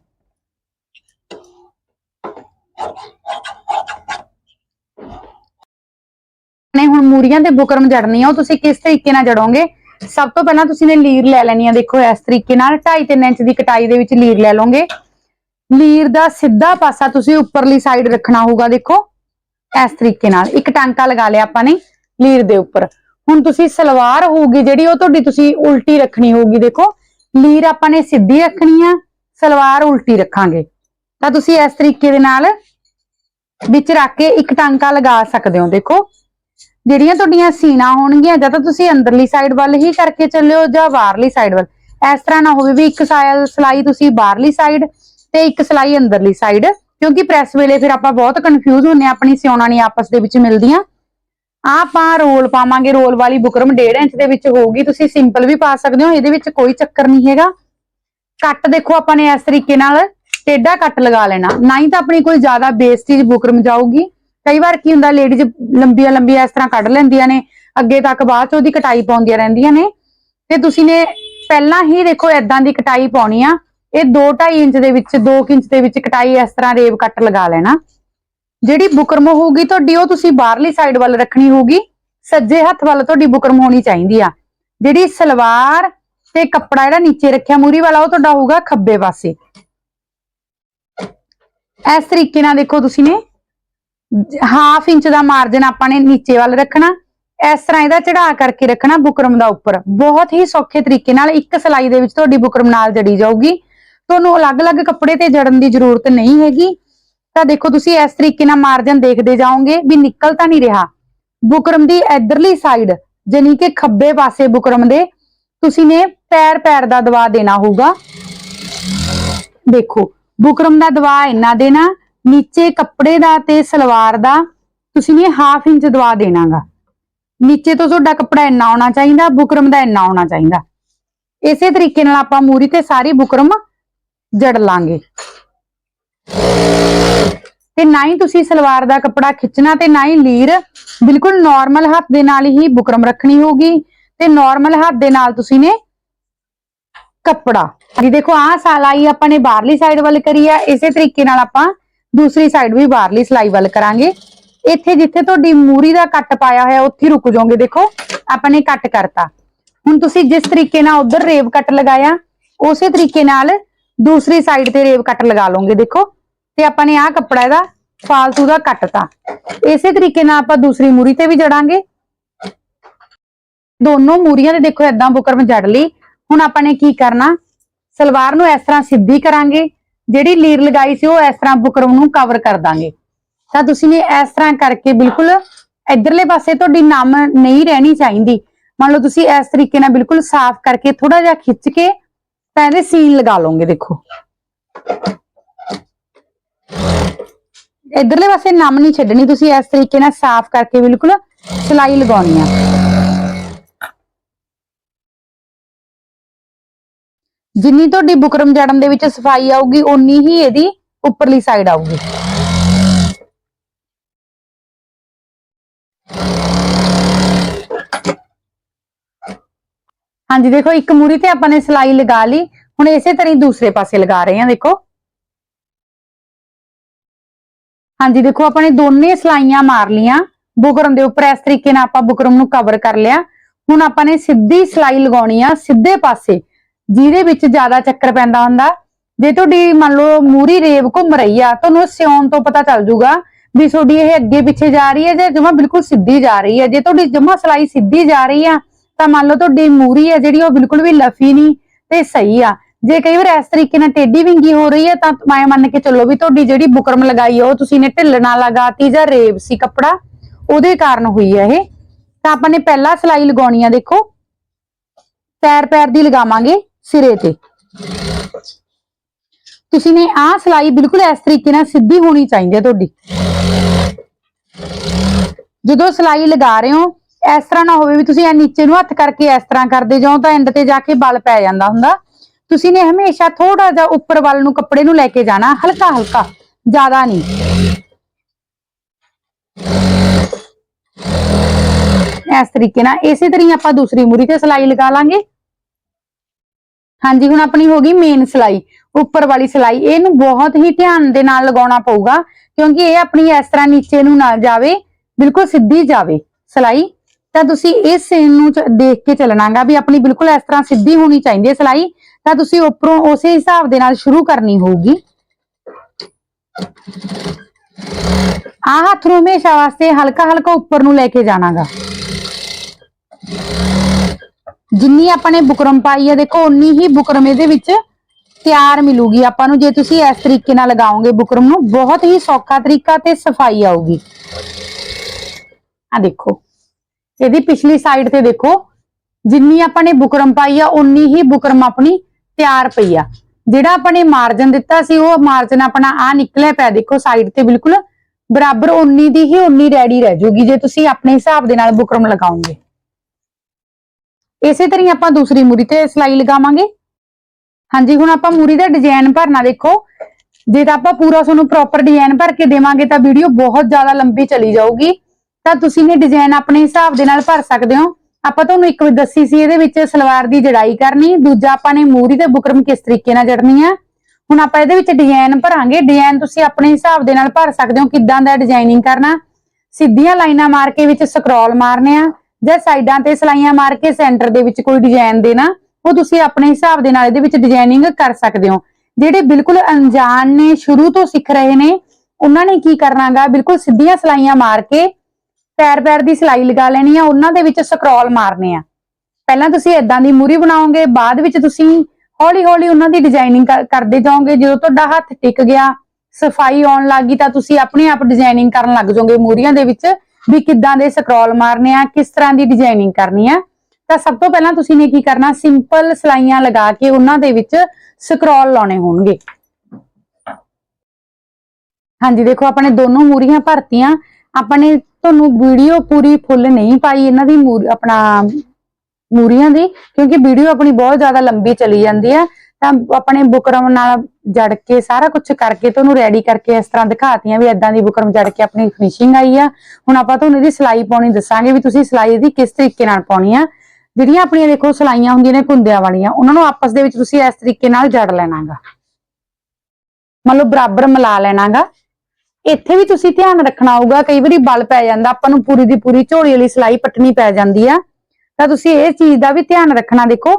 ਨੇ ਹੁਣ ਮੂਰੀਆਂ ਤੇ ਬੁਕਰਮ ਜੜਨੀ ਆ, ਉਹ ਤੁਸੀਂ ਕਿਸ ਤਰੀਕੇ ਨਾਲ ਜੜੋਗੇ? ਸਭ ਤੋਂ ਪਹਿਲਾਂ ਤੁਸੀਂ ਨੇ ਲੀਰ ਲੈ ਲੈਣੀ ਆ, ਦੇਖੋ ਇਸ ਤਰੀਕੇ ਨਾਲ 2.5 ਇੰਚ ਦੀ ਕਟਾਈ ਦੇ ਵਿੱਚ ਲੀਰ ਲੈ ਲਓਗੇ। ਲੀਰ ਦਾ ਸਿੱਧਾ ਪਾਸਾ ਤੁਸੀਂ ਉੱਪਰਲੀ ਸਾਈਡ ਰੱਖਣਾ ਹੋਊਗਾ, ਦੇਖੋ। ਇਸ ਤਰੀਕੇ ਨਾਲ। ਇੱਕ ਟਾਂਕਾ ਲਗਾ ਲਿਆ ਆਪਾਂ ਨੇ ਲੀਰ ਦੇ ਉੱਪਰ। ਹੁਣ ਤੁਸੀਂ ਸਲਵਾਰ ਹੋਊਗੀ ਜਿਹੜੀ, ਉਹ ਤੁਹਾਡੀ ਤੁਸੀਂ ਉਲਟੀ ਰੱਖਣੀ ਹੋਊਗੀ। ਦੇਖੋ, ਲੀਰ ਆਪਾਂ ਨੇ ਸਿੱਧੀ ਰੱਖਣੀ ਆ, ਸਲਵਾਰ ਉਲਟੀ ਰੱਖਾਂਗੇ। ਤਾਂ ਤੁਸੀਂ ਇਸ ਤਰੀਕੇ ਦੇ ਨਾਲ ਵਿੱਚ ਰੱਖ ਕੇ ਇੱਕ ਟਾਂਕਾ ਲਗਾ ਸਕਦੇ ਹੋ। ਦੇਖੋ, ਜਿਹੜੀਆਂ ਤੁਹਾਡੀਆਂ ਸੀਨਾ ਹੋਣਗੀਆਂ, ਜਾਂ ਤਾਂ ਤੁਸੀਂ ਅੰਦਰਲੀ ਸਾਈਡ ਵੱਲ ਹੀ ਕਰਕੇ ਚੱਲਿਓ, ਜਾਂ ਬਾਹਰਲੀ ਸਾਈਡ ਵੱਲ। ਇਸ ਤਰ੍ਹਾਂ ਨਾ ਹੋਵੇ ਵੀ ਇੱਕ ਸਾਇਲ ਸਲਾਈ ਤੁਸੀਂ ਬਾਹਰਲੀ ਸਾਈਡ ਤੇ ਇੱਕ ਸਲਾਈ ਅੰਦਰਲੀ ਸਾਈਡ ਕਿਉਂਕਿ ਪ੍ਰੈਸ ਵੇਲੇ ਫਿਰ ਆਪਾਂ ਬਹੁਤ ਕਨਫਿਊਜ਼ ਹੁੰਨੇ ਆ ਆਪਣੀ ਸਿਉਣਾ ਨਹੀਂ ਆਪਸ ਦੇ ਵਿੱਚ ਮਿਲਦੀਆਂ। ਆਹ ਆਪਾਂ ਰੋਲ ਪਾਵਾਂਗੇ, ਰੋਲ ਵਾਲੀ ਬੁਕਰਮ 1.5 ਇੰਚ ਦੇ ਵਿੱਚ ਹੋਊਗੀ, ਤੁਸੀਂ ਸਿੰਪਲ ਵੀ ਪਾ ਸਕਦੇ ਹੋ, ਇਹਦੇ ਵਿੱਚ ਕੋਈ ਚੱਕਰ ਨਹੀਂ ਹੈਗਾ। ਕੱਟ ਦੇਖੋ ਆਪਾਂ ਨੇ ਇਸ ਤਰੀਕੇ ਨਾਲ, ਟੇਢਾ ਕੱਟ ਲਗਾ ਲੈਣਾ। ਨਾ ਹੀ ਤਾਂ ਆਪਣੀ ਕੋਈ ਜ਼ਿਆਦਾ ਬੇਸਟੀਜ ਬੁਕਰਮ ਜਾਊਗੀ। ਕਈ ਵਾਰ ਕੀ ਹੁੰਦਾ ਲੇਡੀਜ਼ ਲੰਬੀਆਂ ਲੰਬੀਆਂ ਇਸ ਤਰ੍ਹਾਂ ਕੱਢ ਲੈਂਦੀਆਂ ਨੇ, ਅੱਗੇ ਤੱਕ ਬਾਅਦ ਚ ਉਹਦੀ ਕਟਾਈ ਪਾਉਂਦੀਆਂ ਰਹਿੰਦੀਆਂ ਨੇ। ਤੇ ਤੁਸੀਂ ਨੇ ਪਹਿਲਾਂ ਹੀ ਦੇਖੋ ਐਦਾਂ ਦੀ ਕਟਾਈ ਪਾਉਣੀ ਆ। ਇਹ 2.5 ਇੰਚ ਦੇ ਵਿੱਚ 2 ਇੰਚ ਦੇ ਵਿੱਚ ਕਟਾਈ ਇਸ ਤਰ੍ਹਾਂ ਰੇਵ ਕੱਟ ਲਗਾ ਲੈਣਾ। ਜਿਹੜੀ ਬੁਕਰਮ ਹੋਊਗੀ ਤੁਹਾਡੀ, ਉਹ ਤੁਸੀਂ ਬਾਹਰਲੀ ਸਾਈਡ ਵੱਲ ਰੱਖਣੀ ਹੋਊਗੀ। ਸੱਜੇ ਹੱਥ ਵੱਲ ਤੁਹਾਡੀ ਬੁਕਰਮ ਹੋਣੀ ਚਾਹੀਦੀ ਆ। ਜਿਹੜੀ ਸਲਵਾਰ ਤੇ ਕੱਪੜਾ ਜਿਹੜਾ ਨੀਚੇ ਰੱਖਿਆ ਮੂਰੀ ਵਾਲਾ, ਉਹ ਤੁਹਾਡਾ ਹੋਊਗਾ ਖੱਬੇ ਪਾਸੇ। ਇਸ ਤਰੀਕੇ ਨਾਲ ਦੇਖੋ ਤੁਸੀਂ ਨੇ ਹਾਫ ਇੰਚ ਦਾ ਮਾਰਜਨ ਆਪਾਂ ਨੇ ਨੀਚੇ ਵੱਲ ਰੱਖਣਾ। ਇਸ ਤਰ੍ਹਾਂ ਇਹਦਾ ਚੜਾ ਕਰਕੇ ਰੱਖਣਾ ਬੁਕਰਮ ਦਾ ਉੱਪਰ। ਬਹੁਤ ਹੀ ਸੌਖੇ ਤਰੀਕੇ ਨਾਲ ਇੱਕ ਸਲਾਈ ਦੇ ਵਿੱਚ ਤੁਹਾਡੀ ਬੁਕਰਮ ਨਾਲ ਜੜੀ ਜਾਊਗੀ। ਤੁਹਾਨੂੰ ਅਲੱਗ-ਅਲੱਗ ਕੱਪੜੇ ਤੇ ਜੜਨ ਦੀ ਜ਼ਰੂਰਤ ਨਹੀਂ ਹੈਗੀ। ਤਾਂ ਦੇਖੋ, ਤੁਸੀਂ ਇਸ ਤਰੀਕੇ ਨਾਲ ਮਾਰਜਨ ਦੇਖਦੇ ਜਾਓਗੇ ਵੀ ਨਿਕਲ ਤਾਂ ਨਹੀਂ ਰਿਹਾ। ਬੁਕਰਮ ਦੀ ਇਧਰਲੀ ਸਾਈਡ ਜਾਨੀ ਕਿ ਖੱਬੇ ਪਾਸੇ ਬੁਕਰਮ ਦੇ, ਤੁਸੀਂ ਨੇ ਪੈਰ ਪੈਰ ਦਾ ਦਬਾ ਦੇਣਾ ਹੋਊਗਾ। ਦੇਖੋ, ਬੁਕਰਮ ਦਾ ਦਵਾ ਇੰਨਾ ਦੇਣਾ, ਨੀਚੇ ਕੱਪੜੇ ਦਾ ਤੇ ਸਲਵਾਰ ਦਾ ਤੁਸੀਂ ਨੇ ਹਾਫ ਇੰਚ ਦਬਾ ਦੇਣਾਗਾ। ਨੀਚੇ ਤੋਂ ਤੁਹਾਡਾ ਕੱਪੜਾ ਇੰਨਾ ਆਉਣਾ ਚਾਹੀਦਾ, ਬੁਕਰਮ ਦਾ ਇੰਨਾ ਆਉਣਾ ਚਾਹੀਦਾ। ਇਸੇ ਤਰੀਕੇ ਨਾਲ ਆਪਾਂ ਮੂਰੀ ਤੇ ਸਾਰੀ ਬੁਕਰਮ ਜੜ ਲਾਂਗੇ। ਤੇ ਨਾ ਹੀ ਤੁਸੀਂ ਸਲਵਾਰ ਦਾ ਕੱਪੜਾ ਖਿੱਚਣਾ ਤੇ ਨਾ ਹੀ ਲੀਰ, ਬਿਲਕੁਲ ਨਾਰਮਲ ਹੱਥ ਦੇ ਨਾਲ ਹੀ ਬੁਕਰਮ ਰੱਖਣੀ ਹੋਗੀ ਤੇ ਨਾਰਮਲ ਹੱਥ ਦੇ ਨਾਲ ਤੁਸੀਂ ਨੇ ਕੱਪੜਾ। ਜੀ ਦੇਖੋ, ਆਹ ਸਲਾਈ ਆਪਾਂ ਨੇ ਬਾਹਰਲੀ ਸਾਈਡ ਵੱਲ ਕਰੀ ਆ। ਇਸੇ ਤਰੀਕੇ ਨਾਲ ਆਪਾਂ ਦੂਸਰੀ ਸਾਈਡ ਵੀ ਬਾਹਰਲੀ ਸਲਾਈ ਵੱਲ ਕਰਾਂਗੇ। ਇੱਥੇ ਜਿੱਥੇ ਤੁਹਾਡੀ ਮੂਰੀ ਦਾ ਕੱਟ ਪਾਇਆ ਹੋਇਆ, ਉੱਥੇ ਹੀ ਰੁਕ ਜਾਓਗੇ। ਦੇਖੋ, ਆਪਾਂ ਨੇ ਕੱਟ ਕਰਤਾ। ਹੁਣ ਤੁਸੀਂ ਜਿਸ ਤਰੀਕੇ ਨਾਲ ਉਧਰ ਰੇਵ ਕੱਟ ਲਗਾਇਆ, ਉਸੇ ਤਰੀਕੇ ਨਾਲ ਦੂਸਰੀ ਸਾਈਡ ਤੇ ਰੇਬ ਕੱਟ ਲਗਾ ਲਓਗੇ ਦੇਖੋ। ਤੇ ਆਪਾਂ ਨੇ ਆਹ ਕੱਪੜਾ ਇਹਦਾ ਫਾਲਤੂ ਦਾ ਕੱਟਤਾ। ਇਸੇ ਤਰੀਕੇ ਨਾਲ ਆਪਾਂ ਦੂਸਰੀ ਮੂਰੀ ਤੇ ਵੀ ਜੜਾਂਗੇ। ਦੋਨੋਂ ਮੂਰੀਆਂ ਤੇ ਦੇਖੋ ਏਦਾਂ ਬੁਕਰਮ ਜੜ ਲਈ। ਹੁਣ ਆਪਾਂ ਨੇ ਕੀ ਕਰਨਾ? ਸਲਵਾਰ ਨੂੰ ਇਸ ਤਰ੍ਹਾਂ ਸਿੱਧੀ ਕਰਾਂਗੇ। ਜਿਹੜੀ ਲੀਰ ਲਗਾਈ ਸੀ ਉਹ ਇਸ ਤਰ੍ਹਾਂ ਬੁਕਰਮ ਨੂੰ ਕਵਰ ਕਰ ਦਾਂਗੇ। ਤਾਂ ਤੁਸੀਂ ਨੇ ਇਸ ਤਰ੍ਹਾਂ ਕਰਕੇ ਬਿਲਕੁਲ ਇਧਰਲੇ ਪਾਸੇ ਤੁਹਾਡੀ ਨਮ ਨਹੀਂ ਰਹਿਣੀ ਚਾਹੀਦੀ। ਮੰਨ ਲਓ ਤੁਸੀਂ ਇਸ ਤਰੀਕੇ ਨਾਲ ਬਿਲਕੁਲ ਸਾਫ਼ ਕਰਕੇ ਥੋੜਾ ਜਿਹਾ ਖਿੱਚ ਕੇ ਤਾਂ ਇਹਦੇ ਸੀਨ ਲਗਾ ਲਓਗੇ ਦੇਖੋ। ਇਧਰਲੇ ਪਾਸੇ ਨਮ ਨਹੀਂ ਛੱਡਣੀ, ਤੁਸੀਂ ਇਸ ਤਰੀਕੇ ਨਾਲ ਸਾਫ਼ ਕਰਕੇ ਬਿਲਕੁਲ ਸਿਲਾਈ ਲਗਾਉਣੀ ਆ। ਜਿੰਨੀ ਤੁਹਾਡੀ ਬੁਕਰਮ ਜੜਨ ਦੇ ਵਿੱਚ ਸਫ਼ਾਈ ਆਊਗੀ, ਓਨੀ ਹੀ ਇਹਦੀ ਉੱਪਰਲੀ ਸਾਈਡ ਆਊਗੀ। ਹਾਂਜੀ, ਦੇਖੋ, ਇੱਕ ਮੂਰੀ ਤੇ ਆਪਾਂ ਨੇ ਸਿਲਾਈ ਲਗਾ ਲਈ। ਹੁਣ ਇਸੇ ਤਰ੍ਹਾਂ ਹੀ ਦੂਸਰੇ ਪਾਸੇ ਲਗਾ ਰਹੇ ਹਾਂ, ਦੇਖੋ। ਹਾਂਜੀ, ਦੇਖੋ, ਆਪਾਂ ਨੇ ਦੋਨੇ ਸਲਾਈਆਂ ਮਾਰ ਲੀਆਂ ਬੁਕਰਮ ਦੇ ਉੱਪਰ ਇਸ ਤਰੀਕੇ ਨਾਲ ਆਪਾਂ ਬੁਕਰਮ ਨੂੰ ਕਵਰ ਕਰ ਲਿਆ। ਹੁਣ ਆਪਾਂ ਨੇ ਸਿੱਧੀ ਸਲਾਈ ਲਗਾਉਣੀ ਆ ਸਿੱਧੇ ਪਾਸੇ, ਜਿਹਦੇ ਵਿੱਚ ਜ਼ਿਆਦਾ ਚੱਕਰ ਪੈਂਦਾ ਹੁੰਦਾ। ਜੇ ਤੁਹਾਡੀ, ਮੰਨ ਲਓ, ਮੂਰੀ ਰੇਵ ਘੁੰਮ ਰਹੀ ਆ, ਤੁਹਾਨੂੰ ਸਿਉਣ ਤੋਂ ਪਤਾ ਚੱਲ ਜੂਗਾ ਵੀ ਤੁਹਾਡੀ ਇਹ ਅੱਗੇ ਪਿੱਛੇ ਜਾ ਰਹੀ ਹੈ ਜਾਂ ਜਮਾ ਬਿਲਕੁਲ ਸਿੱਧੀ ਜਾ ਰਹੀ ਹੈ। ਜੇ ਤੁਹਾਡੀ ਜਮਾ ਸਲਾਈ ਸਿੱਧੀ ਜਾ ਰਹੀ ਆ ਤਾਂ ਮੰਨ ਲਓ ਤੁਹਾਡੀ ਮੂਰੀ ਹੈ ਜਿਹੜੀ ਉਹ ਬਿਲਕੁਲ ਵੀ ਲਫੀ ਨਹੀਂ ਤੇ ਸਹੀ ਆ। ਜੇ ਕਈ ਵਾਰ ਇਸ ਤਰੀਕੇ ਨਾਲ ਟੇਢੀ ਵਿੰਗੀ ਹੋ ਰਹੀ ਹੈ ਤਾਂ ਮੈਂ ਮੰਨ ਕੇ ਚੱਲੋ ਵੀ ਤੁਹਾਡੀ ਜਿਹੜੀ ਬੁਕਰਮ ਲਗਾਈ ਹੈ ਉਹ ਤੁਸੀਂ ਨੇ ਢਿੱਲ ਨਾਲ ਲਗਾਤੀ ਜਾਂ ਰੇਵ ਸੀ ਕੱਪੜਾ, ਉਹਦੇ ਕਾਰਨ ਹੋਈ ਹੈ ਇਹ। ਤਾਂ ਆਪਾਂ ਨੇ ਪਹਿਲਾਂ ਸਲਾਈ ਲਗਾਉਣੀ ਆ ਦੇਖੋ। ਪੈਰ ਪੈਰ ਦੀ ਲਗਾਵਾਂਗੇ ਸਿਰੇ ਤੇ। ਤੁਸੀਂ ਨੇ ਆਹ ਸਲਾਈ ਬਿਲਕੁਲ ਇਸ ਤਰੀਕੇ ਨਾਲ ਸਿੱਧੀ ਹੋਣੀ ਚਾਹੀਦੀ ਹੈ ਤੁਹਾਡੀ। ਜਦੋਂ ਸਲਾਈ ਲਗਾ ਰਹੇ ਹੋ ਇਸ ਤਰ੍ਹਾਂ ਨਾ ਹੋਵੇ ਵੀ ਤੁਸੀਂ ਇਹ ਨੀਚੇ ਨੂੰ ਹੱਥ ਕਰਕੇ ਇਸ ਤਰ੍ਹਾਂ ਕਰਦੇ ਜਾਓ ਤਾਂ ਐਂਡ ਤੇ ਜਾ ਕੇ ਬਲ ਪੈ ਜਾਂਦਾ ਹੁੰਦਾ। ਤੁਸੀਂ ਨੇ ਹਮੇਸ਼ਾ ਥੋੜਾ ਜਿਹਾ ਉੱਪਰ ਵੱਲ ਨੂੰ ਕੱਪੜੇ ਨੂੰ ਲੈ ਕੇ ਜਾਣਾ, ਹਲਕਾ ਹਲਕਾ, ਜ਼ਿਆਦਾ ਨਹੀਂ। ਇਸ ਤਰੀਕੇ ਨਾਲ ਇਸੇ ਤਰ੍ਹਾਂ ਹੀ ਆਪਾਂ ਦੂਸਰੀ ਮੂਰੀ ਤੇ ਸਲਾਈ ਲਗਾ ਲਾਂਗੇ। ਹਾਂਜੀ, ਹੁਣ ਆਪਣੀ ਹੋ ਗਈ ਮੇਨ ਸਲਾਈ, ਉੱਪਰ ਵਾਲੀ ਸਲਾਈ। ਇਹਨੂੰ ਬਹੁਤ ਹੀ ਧਿਆਨ ਦੇ ਨਾਲ ਲਗਾਉਣਾ ਪਊਗਾ, ਕਿਉਂਕਿ ਇਹ ਆਪਣੀ ਇਸ ਤਰ੍ਹਾਂ ਨੀਚੇ ਨੂੰ ਨਾ ਜਾਵੇ, ਬਿਲਕੁਲ ਸਿੱਧੀ ਜਾਵੇ ਸਲਾਈ। ਤਾਂ ਤੁਸੀਂ ਇਸ ਸੇਨ ਨੂੰ ਦੇਖ ਕੇ ਚੱਲਣਾਗਾ ਵੀ ਆਪਣੀ ਬਿਲਕੁਲ ਇਸ ਤਰ੍ਹਾਂ ਸਿੱਧੀ ਹੋਣੀ ਚਾਹੀਦੀ ਹੈ ਸਲਾਈ, ਤਾਂ ਤੁਸੀਂ ਉੱਪਰੋਂ ਉਸੇ ਹਿਸਾਬ ਦੇ ਨਾਲ ਸ਼ੁਰੂ ਕਰਨੀ ਹੋਊਗੀ। ਆਹ ਹੱਥ ਨੂੰ ਹਮੇਸ਼ਾ ਵਾਸਤੇ ਹਲਕਾ ਹਲਕਾ ਉੱਪਰ ਨੂੰ ਲੈ ਕੇ ਜਾਣਾਗਾ। ਜਿੰਨੀ ਆਪਾਂ ਨੇ ਬੁਕਰਮ ਪਾਈ ਹੈ, ਦੇਖੋ ਉਨੀ ਹੀ ਬੁਕਰਮ ਇਹਦੇ ਵਿੱਚ ਤਿਆਰ ਮਿਲੂਗੀ। ਆਪਾਂ ਨੂੰ ਜੇ ਤੁਸੀਂ ਇਸ ਤਰੀਕੇ ਨਾਲ ਲਗਾਓਗੇ ਬੁਕਰਮ ਨੂੰ, ਬਹੁਤ ਹੀ ਸੌਖਾ ਤਰੀਕਾ ਤੇ ਸਫ਼ਾਈ ਆਊਗੀ। ਆ ਦੇਖੋ। ਇਹਦੀ ਪਿਛਲੀ ਸਾਈਡ ਤੇ ਦੇਖੋ, ਜਿੰਨੀ ਆਪਾਂ ਨੇ ਬੁਕਰਮ ਪਾਈ ਆ ਉਨੀ ਹੀ ਬੁਕਰਮ ਆਪਣੀ ਤਿਆਰ ਪਈ ਆ। ਜਿਹੜਾ ਆਪਾਂ ਨੇ ਮਾਰਜਨ ਦਿੱਤਾ ਸੀ, ਉਹ ਮਾਰਜਨ ਆਪਣਾ ਆ ਨਿਕਲਿਆ ਪਿਆ, ਦੇਖੋ ਸਾਈਡ ਤੇ ਬਿਲਕੁਲ ਬਰਾਬਰ ਉਨੀ ਦੀ ਹੀ ਉਨੀ ਰੈਡੀ ਰਹਿ ਜੂਗੀ, ਜੇ ਤੁਸੀਂ ਆਪਣੇ ਹਿਸਾਬ ਦੇ ਨਾਲ ਬੁਕਰਮ ਲਗਾਓਗੇ। ਇਸੇ ਤਰ੍ਹਾਂ ਆਪਾਂ ਦੂਸਰੀ ਮੂਰੀ ਤੇ ਸਿਲਾਈ ਲਗਾਵਾਂਗੇ। ਹਾਂਜੀ, ਹੁਣ ਆਪਾਂ ਮੂਰੀ ਦਾ ਡਿਜ਼ਾਈਨ ਭਰਨਾ, ਦੇਖੋ। ਜੇ ਤਾਂ ਆਪਾਂ ਪੂਰਾ ਤੁਹਾਨੂੰ ਪ੍ਰੋਪਰ ਡਿਜ਼ਾਈਨ ਭਰ ਕੇ ਦੇਵਾਂਗੇ, ਤਾਂ ਵੀਡੀਓ ਬਹੁਤ ਜ਼ਿਆਦਾ ਲੰਬੀ ਚਲੀ ਜਾਊਗੀ। ਤਾਂ ਤੁਸੀਂ ਨੇ ਡਿਜ਼ਾਈਨ ਆਪਣੇ ਹਿਸਾਬ ਦੇ ਨਾਲ ਭਰ ਸਕਦੇ ਹੋ। ਆਪਾਂ ਤੁਹਾਨੂੰ ਇੱਕ ਵਾਰ ਦੱਸੀ ਸੀ ਇਹਦੇ ਵਿੱਚ ਸਲਵਾਰ ਦੀ ਜੜਾਈ ਕਰਨੀ, ਦੂਜਾ ਆਪਾਂ ਨੇ ਮੂਰੀ ਤੇ ਬੁਕਰਮ ਕਿਸ ਤਰੀਕੇ ਨਾਲ ਜੜਨੀ ਆ। ਹੁਣ ਆਪਾਂ ਇਹਦੇ ਵਿੱਚ ਡਿਜ਼ਾਈਨ ਭਰਾਂਗੇ। ਡਿਜ਼ਾਈਨ ਤੁਸੀਂ ਆਪਣੇ ਹਿਸਾਬ ਦੇ ਨਾਲ ਭਰ ਸਕਦੇ ਹੋ ਕਿੱਦਾਂ ਦਾ ਡਿਜ਼ਾਈਨਿੰਗ ਕਰਨਾ। ਸਿੱਧੀਆਂ ਲਾਈਨਾਂ ਮਾਰ ਕੇ ਵਿੱਚ ਸਕਰੋਲ ਮਾਰਨੇ ਆ ਜਾਂ ਸਾਈਡਾਂ ਤੇ ਸਲਾਈਆਂ ਮਾਰ ਕੇ ਸੈਂਟਰ ਦੇ ਵਿੱਚ ਕੋਈ ਡਿਜ਼ਾਈਨ ਦੇਣਾ, ਉਹ ਤੁਸੀਂ ਆਪਣੇ ਹਿਸਾਬ ਦੇ ਨਾਲ ਇਹਦੇ ਵਿੱਚ ਡਿਜ਼ਾਈਨਿੰਗ ਕਰ ਸਕਦੇ ਹੋ। ਜਿਹੜੇ ਬਿਲਕੁਲ ਅਣਜਾਣ ਨੇ, ਸ਼ੁਰੂ ਤੋਂ ਸਿੱਖ ਰਹੇ ਨੇ, ਉਹਨਾਂ ਨੇ ਕੀ ਕਰਨਾਗਾ? ਬਿਲਕੁਲ ਸਿੱਧੀਆਂ ਸਲਾਈਆਂ ਮਾਰ ਕੇ ਪੈਰ ਪੈਰ ਦੀ ਸਿਲਾਈ ਲਗਾ ਲੈਣੀ ਆ, ਉਹਨਾਂ ਦੇ ਵਿੱਚ ਸਕਰੋਲ ਮਾਰਨੇ ਆ। ਪਹਿਲਾਂ ਤੁਸੀਂ ਇਦਾਂ ਦੀ ਮੂਰੀ ਬਣਾਓਗੇ, ਬਾਅਦ ਵਿੱਚ ਤੁਸੀਂ ਹੌਲੀ ਹੌਲੀ ਉਹਨਾਂ ਦੀ ਡਿਜ਼ਾਈਨਿੰਗ ਕਰਦੇ ਜਾਓਗੇ। ਜਦੋਂ ਤੁਹਾਡਾ ਹੱਥ ਟਿਕ ਗਿਆ, ਸਫ਼ਾਈ ਆਉਣ ਲੱਗੀ ਤਾਂ ਤੁਸੀਂ ਆਪਣੇ ਆਪ ਡਿਜ਼ਾਈਨਿੰਗ ਕਰਨ ਲੱਗ ਜਾਓਗੇ ਮੂਰੀਆਂ ਦੇ ਵਿੱਚ ਵੀ ਕਿੱਦਾਂ ਦੇ ਸਕਰੋਲ ਮਾਰਨੇ ਆ, ਕਿਸ ਤਰ੍ਹਾਂ ਦੀ ਡਿਜ਼ਾਈਨਿੰਗ ਕਰਨੀ ਆ। ਤਾਂ ਸਭ ਤੋਂ ਪਹਿਲਾਂ ਤੁਸੀਂ ਨੇ ਕੀ ਕਰਨਾ ਸਿੰਪਲ ਸਲਾਈਆਂ ਲਗਾ ਕੇ ਉਹਨਾਂ ਦੇ ਵਿੱਚ ਸਕਰੋਲ ਲਾਉਣੇ ਹੋਣਗੇ। ਹਾਂਜੀ, ਦੇਖੋ, ਆਪਣੇ ਦੋਨੋਂ ਮੂਰੀਆਂ ਭਰਤੀਆਂ, ਆਪਣੇ ਤੁਹਾਨੂੰ ਵੀਡੀਓ ਪੂਰੀ ਫੁੱਲ ਨਹੀਂ ਪਾਈ ਇਹਨਾਂ ਦੀ ਆਪਣਾ ਮੂਰੀਆਂ ਦੀ, ਕਿਉਂਕਿ ਵੀਡੀਓ ਆਪਣੀ ਬਹੁਤ ਜ਼ਿਆਦਾ ਲੰਬੀ ਚਲੀ ਜਾਂਦੀ ਆ, ਤਾਂ ਆਪਣੇ ਬੁਕਰਮ ਨਾਲ ਜੜ ਕੇ ਸਾਰਾ ਕੁਝ ਕਰਕੇ ਤੁਹਾਨੂੰ ਰੈਡੀ ਕਰਕੇ ਇਸ ਤਰ੍ਹਾਂ ਦਿਖਾਤੀਆਂ ਵੀ ਇਦਾਂ ਦੀ ਬੁਕਰਮ ਜੜ ਕੇ ਆਪਣੀ ਫਿਨਿਸ਼ਿੰਗ ਆਈ ਆ। ਹੁਣ ਆਪਾਂ ਤੁਹਾਨੂੰ ਇਹਦੀ ਸਿਲਾਈ ਪਾਉਣੀ ਦੱਸਾਂਗੇ ਵੀ ਤੁਸੀਂ ਸਿਲਾਈ ਇਹਦੀ ਕਿਸ ਤਰੀਕੇ ਨਾਲ ਪਾਉਣੀ ਆ। ਜਿਹੜੀਆਂ ਆਪਣੀਆਂ ਦੇਖੋ ਸਿਲਾਈਆਂ ਹੁੰਦੀਆਂ ਨੇ ਕੁੰਦਿਆਂ ਵਾਲੀਆਂ, ਉਹਨਾਂ ਨੂੰ ਆਪਸ ਦੇ ਵਿੱਚ ਤੁਸੀਂ ਇਸ ਤਰੀਕੇ ਨਾਲ ਜੜ ਲੈਣਾਗਾ। ਮੰਨ ਲਓ ਬਰਾਬਰ ਮਿਲਾ ਲੈਣਾਗਾ। ਇੱਥੇ ਵੀ ਤੁਸੀਂ ਧਿਆਨ ਰੱਖਣਾ ਹੋਊਗਾ, ਕਈ ਵਾਰੀ ਬਲ ਪੈ ਜਾਂਦਾ, ਆਪਾਂ ਨੂੰ ਪੂਰੀ ਦੀ ਪੂਰੀ ਝੋਲੀ ਵਾਲੀ ਸਿਲਾਈ ਪਟਣੀ ਪੈ ਜਾਂਦੀ ਆ। ਤਾਂ ਤੁਸੀਂ ਇਹ ਚੀਜ਼ ਦਾ ਵੀ ਧਿਆਨ ਰੱਖਣਾ ਦੇਖੋ,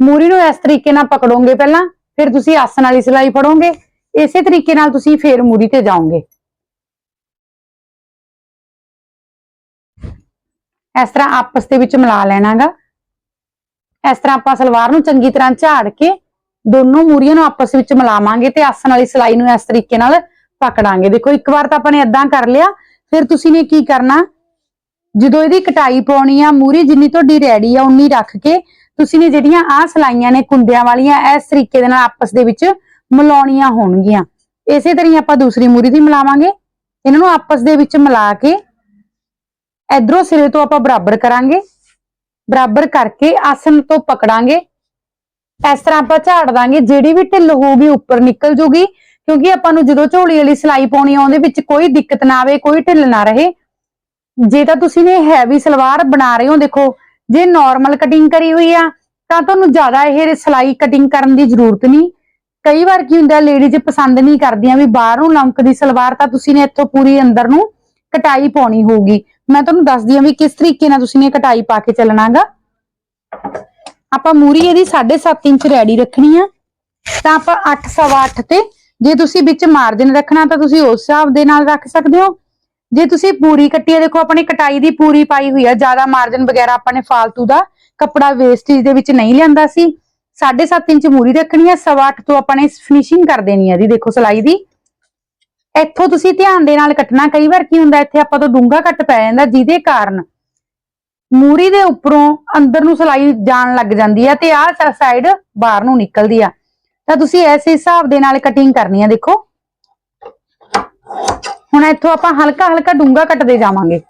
ਮੂਰੀ ਨੂੰ ਇਸ ਤਰੀਕੇ ਨਾਲ ਪਕੜੋਗੇ ਪਹਿਲਾਂ, ਫਿਰ ਤੁਸੀਂ ਆਸਣ ਵਾਲੀ ਸਿਲਾਈ ਫੜੋਗੇ, ਇਸੇ ਤਰੀਕੇ ਨਾਲ ਤੁਸੀਂ ਫੇਰ ਮੂਰੀ ਤੇ ਜਾਓਗੇ। ਇਸ ਤਰ੍ਹਾਂ ਆਪਸ ਦੇ ਵਿੱਚ ਮਿਲਾ ਲੈਣਾਗਾ। ਇਸ ਤਰ੍ਹਾਂ ਆਪਾਂ ਸਲਵਾਰ ਨੂੰ ਚੰਗੀ ਤਰ੍ਹਾਂ ਝਾੜ ਕੇ ਦੋਨੋਂ ਮੂਰੀਆਂ ਨੂੰ ਆਪਸ ਵਿੱਚ ਮਿਲਾਵਾਂਗੇ ਤੇ ਆਸਣ ਵਾਲੀ ਸਿਲਾਈ ਨੂੰ ਇਸ ਤਰੀਕੇ ਨਾਲ ਪਕੜਾਂਗੇ ਦੇਖੋ, ਇੱਕ ਵਾਰ ਤਾਂ ਆਪਾਂ ਨੇ ਇਦਾਂ ਕਰ ਲਿਆ, ਫਿਰ ਤੁਸੀਂ ਨੇ ਕੀ ਕਰਨਾ? ਜਦੋਂ ਇਹਦੀ ਕਟਾਈ ਪਾਉਣੀ ਆ, ਮੂਰੀ ਜਿੰਨੀ ਤੁਹਾਡੀ ਰੈਡੀ ਆ, ਉਨੀ ਰੱਖ ਕੇ ਤੁਸੀਂ ਨੇ ਜਿਹੜੀਆਂ ਆਹ ਸਲਾਈਆਂ ਨੇ ਕੁੰਡਿਆਂ ਵਾਲੀਆਂ, ਇਸ ਤਰੀਕੇ ਦੇ ਨਾਲ ਆਪਸ ਦੇ ਵਿੱਚ ਮਿਲਾਉਣੀਆਂ ਹੋਣਗੀਆਂ। ਇਸੇ ਤਰ੍ਹਾਂ ਹੀ ਆਪਾਂ ਦੂਸਰੀ ਮੂਰੀ ਦੀ ਮਿਲਾਵਾਂਗੇ। ਇਹਨਾਂ ਨੂੰ ਆਪਸ ਦੇ ਵਿੱਚ ਮਿਲਾ ਕੇ ਇਧਰੋਂ ਸਿਰੇ ਤੋਂ ਆਪਾਂ ਬਰਾਬਰ ਕਰਾਂਗੇ। ਬਰਾਬਰ ਕਰਕੇ ਆਸਨ ਤੋਂ ਪਕੜਾਂਗੇ। ਇਸ ਤਰ੍ਹਾਂ ਆਪਾਂ ਝਾੜ ਦਾਂਗੇ। ਜਿਹੜੀ ਵੀ ਢਿੱਲ ਹੋਊਗੀ, ਉੱਪਰ ਨਿਕਲ ਜੂਗੀ। ਕਿਉਂਕਿ ਆਪਾਂ ਨੂੰ ਜਦੋਂ ਝੋਲੀ ਵਾਲੀ ਸਿਲਾਈ ਪਾਉਣੀ ਆ, ਉਹਦੇ ਵਿੱਚ ਕੋਈ ਦਿੱਕਤ ਨਾ ਆਵੇ, ਕੋਈ ਢਿੱਲ ਨਾ ਰਹੇ। ਜੇ ਤਾਂ ਤੁਸੀਂ ਨੇ ਹੈਵੀ ਸਲਵਾਰ ਬਣਾ ਰਹੇ ਹੋ, ਦੇਖੋ, ਜੇ ਨਾਰਮਲ ਕਟਿੰਗ ਕਰੀ ਹੋਈ ਆ, ਤਾਂ ਤੁਹਾਨੂੰ ਜ਼ਿਆਦਾ ਇਹ ਸਿਲਾਈ ਕਟਿੰਗ ਕਰਨ ਦੀ ਜ਼ਰੂਰਤ ਨਹੀਂ। ਕਈ ਵਾਰ ਕੀ ਹੁੰਦਾ ਲੇਡੀਜ਼ ਪਸੰਦ ਨਹੀਂ ਕਰਦੀਆਂ ਵੀ ਬਾਹਰੋਂ ਲੰਕਦੀ ਸਲਵਾਰ ਤਾਂ ਤੁਸੀਂ ਨੇ ਇੱਥੋਂ ਪੂਰੀ ਅੰਦਰ ਨੂੰ ਕਟਾਈ ਪਾਉਣੀ ਹੋਊਗੀ। ਮੈਂ ਤੁਹਾਨੂੰ ਦੱਸਦੀ ਹਾਂ ਵੀ ਕਿਸ ਤਰੀਕੇ ਨਾਲ ਤੁਸੀਂ ਨੇ ਕਟਾਈ ਪਾ ਕੇ ਚੱਲਣਾਗਾ। ਆਪਾਂ ਮੂਰੀ ਇਹਦੀ 7.5 ਇੰਚ ਰੈਡੀ ਰੱਖਣੀ ਆ। ਤਾਂ ਆਪਾਂ 8 ਸਵਾ 8 ਤੇ ਜੇ ਤੁਸੀਂ ਵਿੱਚ ਮਾਰਜਨ ਰੱਖਣਾ ਤਾਂ ਤੁਸੀਂ ਉਸ ਹਿਸਾਬ ਦੇ ਨਾਲ ਰੱਖ ਸਕਦੇ ਹੋ। ਜੇ ਤੁਸੀਂ ਪੂਰੀ ਕੱਟੀ ਹੈ ਦੇਖੋ ਆਪਣੀ ਕਟਾਈ ਦੀ ਪੂਰੀ ਪਾਈ ਹੋਈ ਆ, ਜ਼ਿਆਦਾ ਮਾਰਜਨ ਵਗੈਰਾ ਆਪਾਂ ਨੇ ਫਾਲਤੂ ਦਾ ਕੱਪੜਾ ਵੇਸਟੇਜ ਦੇ ਵਿੱਚ ਨਹੀਂ ਲਿਆਂਦਾ ਸੀ। 7.5 ਇੰਚ ਮੂਰੀ ਰੱਖਣੀ ਆ, ਸਵਾ 8 ਤੋਂ ਆਪਾਂ ਨੇ ਫਿਨਿਸ਼ਿੰਗ ਕਰ ਦੇਣੀ ਹੈ ਇਹਦੀ ਦੇਖੋ ਸਿਲਾਈ ਦੀ। ਇੱਥੋਂ ਤੁਸੀਂ ਧਿਆਨ ਦੇ ਨਾਲ ਕੱਟਣਾ, ਕਈ ਵਾਰ ਕੀ ਹੁੰਦਾ, ਇੱਥੇ ਆਪਾਂ ਤੋਂ ਡੂੰਘਾ ਕੱਟ ਪੈ ਜਾਂਦਾ ਜਿਹਦੇ ਕਾਰਨ ਮੂਰੀ ਦੇ ਉੱਪਰੋਂ ਅੰਦਰ ਨੂੰ ਸਿਲਾਈ ਜਾਣ ਲੱਗ ਜਾਂਦੀ ਆ ਤੇ ਆਹ ਸਾਈਡ ਬਾਹਰ ਨੂੰ ਨਿਕਲਦੀ ਆ। ਤਾਂ ਤੁਸੀਂ ਐਸੇ ਹਿਸਾਬ ਦੇ ਨਾਲ ਕਟਿੰਗ ਕਰਨੀ ਆ, ਦੇਖੋ। ਹੁਣ ਇੱਥੋਂ ਆਪਾਂ ਹਲਕਾ ਹਲਕਾ ਡੂੰਘਾ ਕੱਟਦੇ ਜਾਵਾਂਗੇ।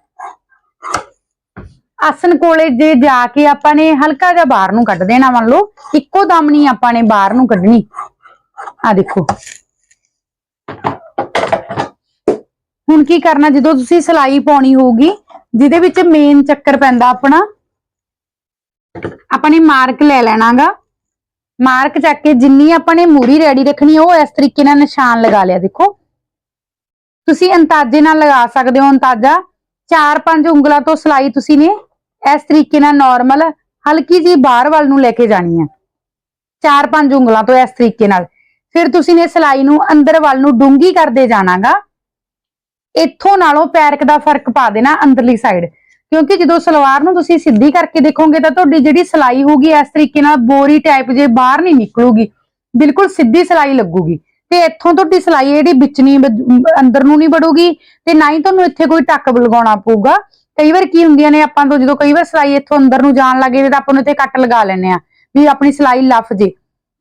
ਆਸਨ ਕੋਲੇ ਜੇ ਜਾ ਕੇ ਆਪਾਂ ਨੇ ਹਲਕਾ ਜਿਹਾ ਬਾਹਰ ਨੂੰ ਕੱਢ ਦੇਣਾ, ਮੰਨ ਲਓ, ਇੱਕੋ ਦਮ ਨਹੀਂ ਆਪਾਂ ਨੇ ਬਾਹਰ ਨੂੰ ਕੱਢਣੀ। ਆ ਦੇਖੋ। ਹੁਣ ਕੀ ਕਰਨਾ, ਜਦੋਂ ਤੁਸੀਂ ਸਿਲਾਈ ਪਾਉਣੀ ਹੋਊਗੀ, ਜਿਹਦੇ ਵਿੱਚ ਮੇਨ ਚੱਕਰ ਪੈਂਦਾ ਆਪਣਾ, ਆਪਾਂ ਨੇ ਮਾਰਕ ਲੈ ਲੈਣਾਗਾ। ਮਾਰਕ ਚੱਕ ਕੇ ਜਿੰਨੀ ਆਪਾਂ ਨੇ ਮੂਰੀ ਰੈਡੀ ਰੱਖਣੀ, ਉਹ ਇਸ ਤਰੀਕੇ ਨਾਲ ਨਿਸ਼ਾਨ ਲਗਾ ਲਿਆ, ਦੇਖੋ। ਤੁਸੀਂ ਅੰਦਾਜ਼ੇ ਨਾਲ ਲਗਾ ਸਕਦੇ ਹੋ ਅੰਦਾਜ਼ਾ। 4-5 ਉਂਗਲਾਂ ਤੋਂ ਸਿਲਾਈ ਤੁਸੀਂ ਨੇ ਇਸ ਤਰੀਕੇ ਨਾਲ ਨਾਰਮਲ ਹਲਕੀ ਜੀ ਬਾਹਰ ਵੱਲ ਨੂੰ ਲੈ ਕੇ ਜਾਣੀ ਹੈ। 4-5 ਉਂਗਲਾਂ ਤੋਂ ਇਸ ਤਰੀਕੇ ਨਾਲ। ਫਿਰ ਤੁਸੀਂ ਨੇ ਸਿਲਾਈ ਨੂੰ ਅੰਦਰ ਵੱਲ ਨੂੰ ਡੂੰਗੀ ਕਰਦੇ ਜਾਣਾਗਾ। ਇੱਥੋਂ ਨਾਲੋਂ ਪੈਰਕ ਦਾ ਫ਼ਰਕ ਪਾ ਦੇਣਾ ਅੰਦਰਲੀ ਸਾਈਡ ਕਿਉਂਕਿ ਜਦੋਂ ਸਲਵਾਰ ਨੂੰ ਤੁਸੀਂ ਸਿੱਧੀ ਕਰਕੇ ਦੇਖੋਗੇ ਤਾਂ ਤੁਹਾਡੀ ਜਿਹੜੀ ਸਿਲਾਈ ਹੋਊਗੀ ਇਸ ਤਰੀਕੇ ਨਾਲ ਬੋਰੀ ਟਾਈਪ ਜੇ ਬਾਹਰ ਨਹੀਂ ਨਿਕਲੂਗੀ, ਬਿਲਕੁਲ ਸਿੱਧੀ ਸਿਲਾਈ ਲੱਗੂਗੀ। ਤੇ ਇੱਥੋਂ ਤੁਹਾਡੀ ਸਿਲਾਈ ਜਿਹੜੀ ਵਿੱਚ ਨਹੀਂ ਅੰਦਰ ਨੂੰ ਨਹੀਂ ਵੜੂਗੀ ਤੇ ਨਾ ਹੀ ਤੁਹਾਨੂੰ ਇੱਥੇ ਕੋਈ ਟੱਕ ਲਗਾਉਣਾ ਪਊਗਾ। ਕਈ ਵਾਰ ਕੀ ਹੁੰਦੀਆਂ ਨੇ ਆਪਾਂ ਤੋਂ ਜਦੋਂ ਕਈ ਵਾਰ ਸਿਲਾਈ ਇੱਥੋਂ ਅੰਦਰ ਨੂੰ ਜਾਣ ਲੱਗੇ ਤਾਂ ਆਪਾਂ ਨੂੰ ਇੱਥੇ ਕੱਟ ਲਗਾ ਲੈਣੇ ਆ ਵੀ ਆਪਣੀ ਸਿਲਾਈ ਲੱਫ ਜੇ।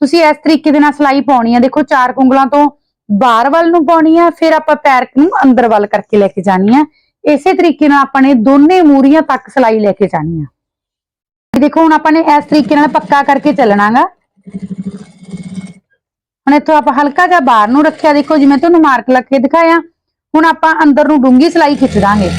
ਤੁਸੀਂ ਇਸ ਤਰੀਕੇ ਦੇ ਨਾਲ ਸਿਲਾਈ ਪਾਉਣੀ ਆ ਦੇਖੋ ਚਾਰ ਕੁੰਗਲਾਂ ਤੋਂ ਬਾਹਰ ਵੱਲ ਨੂੰ ਪਾਉਣੀ ਆ ਫਿਰ ਆਪਾਂ ਪੈਰ ਨੂੰ ਅੰਦਰ ਵੱਲ ਕਰਕੇ ਲੈ ਕੇ ਜਾਣੀ ਆ ਇਸੇ ਤਰੀਕੇ ਨਾਲ ਆਪਾਂ ਨੇ ਦੋਨੇ ਮੂਰੀਆਂ ਤੱਕ ਸਿਲਾਈ ਲੈ ਕੇ ਜਾਣੀ ਆ। ਦੇਖੋ, ਹੁਣ ਆਪਾਂ ਨੇ ਇਸ ਤਰੀਕੇ ਨਾਲ ਪੱਕਾ ਕਰਕੇ ਚੱਲਣਾਗਾ। ਹੁਣ ਇੱਥੋਂ ਆਪਾਂ ਹਲਕਾ ਜਿਹਾ ਬਾਹਰ ਨੂੰ ਰੱਖਿਆ। ਦੇਖੋ, ਜਿਵੇਂ ਤੁਹਾਨੂੰ ਮਾਰਕ ਲੱਗ ਕੇ ਦਿਖਾਇਆ, ਹੁਣ ਆਪਾਂ ਅੰਦਰ ਨੂੰ ਡੂੰਗੀ ਸਿਲਾਈ ਖਿੱਚ ਦਾਂਗੇ।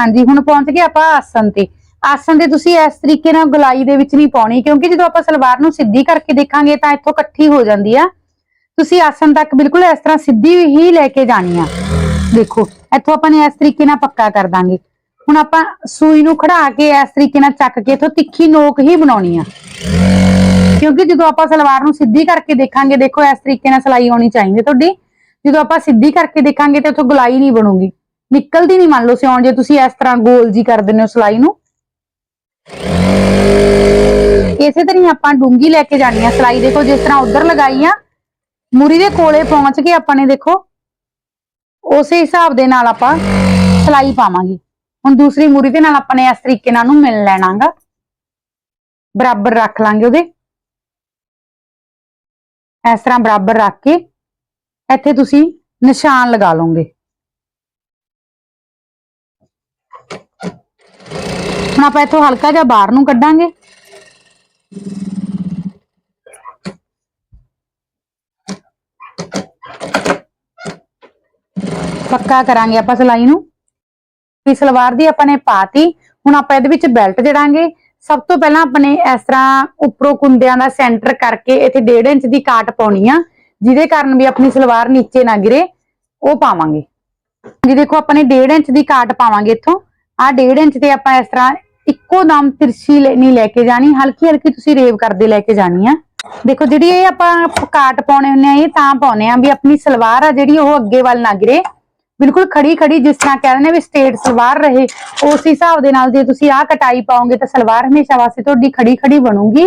ਹਾਂਜੀ, ਹੁਣ ਪਹੁੰਚ ਗਏ ਆਪਾਂ ਆਸਨ ਤੇ। ਆਸਨ ਤੇ ਤੁਸੀਂ ਇਸ ਤਰੀਕੇ ਨਾਲ ਗੁਲਾਈ ਦੇ ਵਿੱਚ ਨਹੀਂ ਪਾਉਣੀ, ਕਿਉਂਕਿ ਜਦੋਂ ਆਪਾਂ ਸਲਵਾਰ ਨੂੰ ਸਿੱਧੀ ਕਰਕੇ ਦੇਖਾਂਗੇ ਤਾਂ ਇੱਥੋਂ ਇਕੱਠੀ ਹੋ ਜਾਂਦੀ ਆ। ਤੁਸੀਂ ਆਸਨ ਤੱਕ ਬਿਲਕੁਲ ਇਸ ਤਰ੍ਹਾਂ ਸਿੱਧੀ ਹੀ ਲੈ ਕੇ ਜਾਣੀ ਆ। ਦੇਖੋ, ਇੱਥੋਂ ਆਪਾਂ ਨੇ ਇਸ ਤਰੀਕੇ ਨਾਲ ਪੱਕਾ ਕਰ ਦਾਂਗੇ। ਹੁਣ ਆਪਾਂ ਸੂਈ ਨੂੰ ਖੜਾ ਕੇ ਇਸ ਤਰੀਕੇ ਨਾਲ ਚੱਕ ਕੇ ਇੱਥੋਂ ਤਿੱਖੀ ਨੋਕ ਹੀ ਬਣਾਉਣੀ ਆ। ਕਿਉਂਕਿ ਜਦੋਂ ਆਪਾਂ ਸਲਵਾਰ ਨੂੰ ਸਿੱਧੀ ਕਰਕੇ ਦੇਖਾਂਗੇ, ਦੇਖੋ ਇਸ ਤਰੀਕੇ ਨਾਲ ਸਿਲਾਈ ਆਉਣੀ ਚਾਹੀਦੀ ਤੁਹਾਡੀ। ਜਦੋਂ ਆਪਾਂ ਸਿੱਧੀ ਕਰਕੇ ਦੇਖਾਂਗੇ ਤੇ ਉੱਥੋਂ ਗੁਲਾਈ ਨਹੀਂ ਬਣੂਗੀ। ਨਿਕਲਦੀ ਨਹੀਂ ਮੰਨ ਲਓ ਸਿਉਣ ਜੇ ਤੁਸੀਂ ਇਸ ਤਰ੍ਹਾਂ ਗੋਲ ਜੀ ਕਰ ਦਿੰਦੇ ਹੋ ਸਿਲਾਈ ਨੂੰ। ਇਸੇ ਤਰ੍ਹਾਂ ਆਪਾਂ ਡੂੰਗੀ ਲੈ ਕੇ ਜਾਣੀ ਆ ਸਿਲਾਈ। ਦੇਖੋ, ਜਿਸ ਤਰ੍ਹਾਂ ਉਧਰ ਲਗਾਈ ਆ, ਮੂਰੀ ਦੇ ਕੋਲੇ ਪਹੁੰਚ ਕੇ ਆਪਾਂ ਨੇ ਦੇਖੋ, ਉਸੇ ਹਿਸਾਬ ਦੇ ਨਾਲ ਆਪਾਂ ਸਿਲਾਈ ਪਾਵਾਂਗੇ। ਹੁਣ ਦੂਸਰੀ ਮੂਰੀ ਦੇ ਨਾਲ ਆਪਾਂ ਨੇ ਇਸ ਤਰੀਕੇ ਨਾਲ ਨੂੰ ਮਿਲ ਲੈਣਾਗਾ। ਬਰਾਬਰ ਰੱਖ ਲਾਂਗੇ ਉਹਦੇ। ਇਸ ਤਰ੍ਹਾਂ ਬਰਾਬਰ ਰੱਖ ਕੇ ਇੱਥੇ ਤੁਸੀਂ ਨਿਸ਼ਾਨ ਲਗਾ ਲਓਗੇ। ਹੁਣ ਆਪਾਂ ਇੱਥੋਂ ਹਲਕਾ ਜਿਹਾ ਬਾਹਰ ਨੂੰ ਕੱਢਾਂਗੇ। ਪੱਕਾ ਕਰਾਂਗੇ ਆਪਾਂ ਸਿਲਾਈ ਨੂੰ। ਵੀ ਸਲਵਾਰ ਦੀ ਆਪਾਂ ਨੇ ਪਾਤੀ, ਹੁਣ ਆਪਾਂ ਇਹਦੇ ਵਿੱਚ ਬੈਲਟ ਜੜਾਂਗੇ। ਸਭ ਤੋਂ ਪਹਿਲਾਂ ਆਪਣੇ ਇਸ ਤਰ੍ਹਾਂ ਉੱਪਰੋਂ ਕੁੰਡਿਆਂ ਦਾ ਸੈਂਟਰ ਕਰਕੇ ਇੱਥੇ 1.5 ਇੰਚ ਦੀ ਕਾਟ ਪਾਉਣੀ ਆ, ਜਿਹਦੇ ਕਾਰਨ ਵੀ ਆਪਣੀ ਸਲਵਾਰ ਨੀਚੇ ਨਾ ਗਿਰੇ, ਉਹ ਪਾਵਾਂਗੇ। ਜੀ ਦੇਖੋ, ਆਪਾਂ ਨੇ 1.5 ਇੰਚ ਦੀ ਕਾਟ ਪਾਵਾਂਗੇ ਇੱਥੋਂ। ਆ 1.5 ਇੰਚ ਤੇ ਆਪਾਂ ਇਸ ਤਰ੍ਹਾਂ ਇੱਕੋ ਦਮ ਤਿਰਛੀ ਲੈ- ਨਹੀਂ ਲੈ ਕੇ ਜਾਣੀ, ਹਲਕੀ ਹਲਕੀ ਤੁਸੀਂ ਰੇਵ ਕਰਦੇ ਲੈ ਕੇ ਜਾਣੀ ਆ। ਦੇਖੋ ਜਿਹੜੀ ਇਹ ਆਪਾਂ ਕਾਟ ਪਾਉਣੇ ਹੁੰਨੇ ਆ, ਇਹ ਤਾਂ ਪਾਉਨੇ ਆ ਵੀ ਆਪਣੀ ਸਲਵਾਰ ਆ ਜਿਹੜੀ ਉਹ ਅੱਗੇ ਵੱਲ ਨਾ ਗਿਰੇ। ਬਿਲਕੁਲ ਖੜੀ ਖੜੀ ਜਿਸ ਤਰ੍ਹਾਂ ਕਹਿੰਦੇ ਨੇ ਵੀ ਸਟੇਟ ਸਲਵਾਰ ਰਹੇ, ਉਸ ਹਿਸਾਬ ਦੇ ਨਾਲ ਜੇ ਤੁਸੀਂ ਆਹ ਕਟਾਈ ਪਾਓਗੇ ਤਾਂ ਸਲਵਾਰ ਹਮੇਸ਼ਾ ਵਾਸਤੇ ਤੁਹਾਡੀ ਖੜੀ ਖੜੀ ਬਣੂਗੀ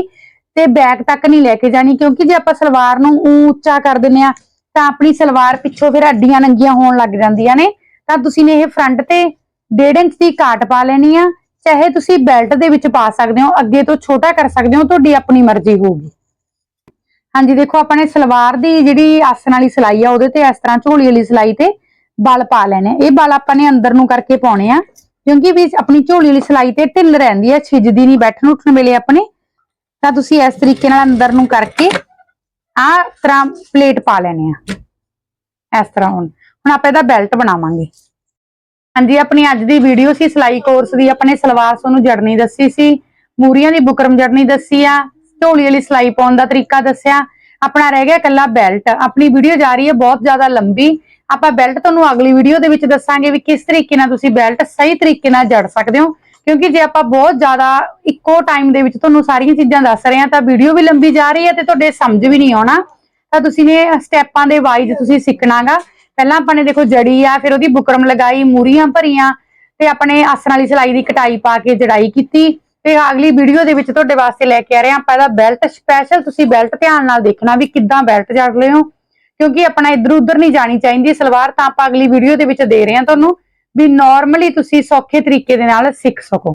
ਤੇ ਬੈਕ ਤੱਕ ਨਹੀਂ ਲੈ ਕੇ ਜਾਣੀ, ਕਿਉਂਕਿ ਜੇ ਆਪਾਂ ਸਲਵਾਰ ਨੂੰ ਊਂ ਉੱਚਾ ਕਰ ਦਿੰਨੇ ਆ, ਤਾਂ ਆਪਣੀ ਸਲਵਾਰ ਪਿੱਛੋਂ ਫਿਰ ਅੱਡੀਆਂ ਨੰਗੀਆਂ ਹੋਣ ਲੱਗ ਜਾਂਦੀਆਂ ਨੇ। ਤਾਂ ਤੁਸੀਂ ਨੇ ਇਹ ਫਰੰਟ ਤੇ 1.5 ਇੰਚ ਦੀ ਕਾਟ ਪਾ ਲੈਣੀ ਆ ਚਾਹੇ ਤੁਸੀਂ ਬੈਲਟ ਦੇ ਵਿੱਚ ਪਾ ਸਕਦੇ ਹੋ, ਅੱਗੇ ਤੋਂ ਛੋਟਾ ਕਰ ਸਕਦੇ ਹੋ, ਤੁਹਾਡੀ ਆਪਣੀ ਮਰਜ਼ੀ ਹੋਊਗੀ। ਹਾਂਜੀ, ਦੇਖੋ, ਆਪਾਂ ਨੇ ਸਲਵਾਰ ਦੀ ਜਿਹੜੀ ਆਸਣ ਵਾਲੀ ਸਿਲਾਈ ਆ, ਉਹਦੇ ਤੇ ਇਸ ਤਰ੍ਹਾਂ ਝੋਲੀ ਵਾਲੀ ਸਿਲਾਈ ਤੇ ਬਲ ਪਾ ਲੈਣੇ। ਆ। ਇਹ ਬਲ ਆਪਾਂ ਨੇ ਅੰਦਰ ਨੂੰ ਕਰਕੇ ਪਾਉਣੇ ਆ, ਕਿਉਂਕਿ ਵੀ ਆਪਣੀ ਝੋਲੀ ਵਾਲੀ ਸਿਲਾਈ ਤੇ ਢਿੱਲ ਰਹਿੰਦੀ ਆ, ਛਿਜਦੀ ਨਹੀਂ, ਬੈਠਣ ਉੱਠਣ ਵੇਲੇ ਆਪਣੇ। ਤਾਂ ਤੁਸੀਂ ਇਸ ਤਰੀਕੇ ਨਾਲ ਅੰਦਰ ਨੂੰ ਕਰਕੇ ਆ ਤਰ੍ਹਾਂ ਪਲੇਟ ਪਾ ਲੈਣੇ ਆ। ਇਸ ਤਰ੍ਹਾਂ ਹੁਣ ਹੁਣ ਆਪਾਂ ਇਹਦਾ ਬੈਲਟ ਬਣਾਵਾਂਗੇ। ਹਾਂਜੀ, ਆਪਣੀ ਅੱਜ ਦੀ ਵੀਡੀਓ ਸੀ, ਸਿਲਾਈ ਕੋਰਸ ਦੀ। ਆਪਣੇ ਸਲਵਾਰ ਸੋਨੂੰ ਜੜਨੀ ਦੱਸੀ ਸੀ, ਮੂਰੀਆਂ ਦੀ ਬੁਕਰਮ ਜੜਨੀ ਦੱਸੀ ਆ ਢੋਲੀ ਵਾਲੀ ਸਿਲਾਈ ਪਾਉਣ ਦਾ ਤਰੀਕਾ ਦੱਸਿਆ। ਆਪਣਾ ਰਹਿ ਗਿਆ ਇਕੱਲਾ ਬੈਲਟ ਆਪਣੀ ਵੀਡੀਓ ਜਾ ਰਹੀ ਹੈ, ਬਹੁਤ ਜ਼ਿਆਦਾ ਲੰਬੀ। ਆਪਾਂ ਬੈਲਟ ਤੁਹਾਨੂੰ ਅਗਲੀ ਵੀਡੀਓ ਦੇ ਵਿੱਚ ਦੱਸਾਂਗੇ ਵੀ ਕਿਸ ਤਰੀਕੇ ਨਾਲ ਤੁਸੀਂ ਬੈਲਟ ਸਹੀ ਤਰੀਕੇ ਨਾਲ ਜੜ ਸਕਦੇ ਹੋ। ਕਿਉਂਕਿ ਜੇ ਆਪਾਂ ਬਹੁਤ ਜ਼ਿਆਦਾ ਇੱਕੋ ਟਾਈਮ ਦੇ ਵਿੱਚ ਤੁਹਾਨੂੰ ਸਾਰੀਆਂ ਚੀਜ਼ਾਂ ਦੱਸ ਰਹੇ ਹਾਂ, ਤਾਂ ਵੀਡੀਓ ਵੀ ਲੰਬੀ ਜਾ ਰਹੀ ਹੈ ਤੇ ਤੁਹਾਡੇ ਸਮਝ ਵੀ ਨਹੀਂ ਆਉਣਾ। ਤਾਂ ਤੁਸੀਂ ਨੇ ਸਟੈਪਾਂ ਦੇ ਵਾਈਜ਼ ਤੁਸੀਂ ਸਿੱਖਣਾਗਾ। ਪਹਿਲਾਂ ਆਪਾਂ ਨੇ ਦੇਖੋ ਜੜੀ ਆ, ਫਿਰ ਉਹਦੀ ਬੁਕਰਮ ਲਗਾਈ, ਮੂਰੀਆਂ ਭਰੀਆਂ, ਤੇ ਆਪਣੇ ਆਸਣ ਵਾਲੀ ਸਿਲਾਈ ਦੀ ਕਟਾਈ ਪਾ ਕੇ ਜੜਾਈ ਕੀਤੀ। ਤੇ ਅਗਲੀ ਵੀਡੀਓ ਦੇ ਵਿੱਚ ਤੁਹਾਡੇ ਵਾਸਤੇ ਲੈ ਕੇ ਆ ਰਹੇ ਹਾਂ ਆਪਾਂ ਇਹਦਾ ਬੈਲਟ ਸਪੈਸ਼ਲ ਤੁਸੀਂ ਬੈਲਟ ਧਿਆਨ ਨਾਲ ਦੇਖਣਾ ਵੀ ਕਿੱਦਾਂ ਬੈਲਟ ਜੜ ਲਿਓ ਕਿਉਂਕਿ ਆਪਣਾ ਇੱਧਰ ਉੱਧਰ ਨਹੀਂ ਜਾਣੀ ਚਾਹੀਦੀ ਸਲਵਾਰ, ਤਾਂ ਆਪਾਂ ਅਗਲੀ ਵੀਡੀਓ ਦੇ ਵਿੱਚ ਦੇ ਰਹੇ ਹਾਂ ਤੁਹਾਨੂੰ ਵੀ ਨਾਰਮਲੀ ਤੁਸੀਂ ਸੌਖੇ ਤਰੀਕੇ ਦੇ ਨਾਲ ਸਿੱਖ ਸਕੋ।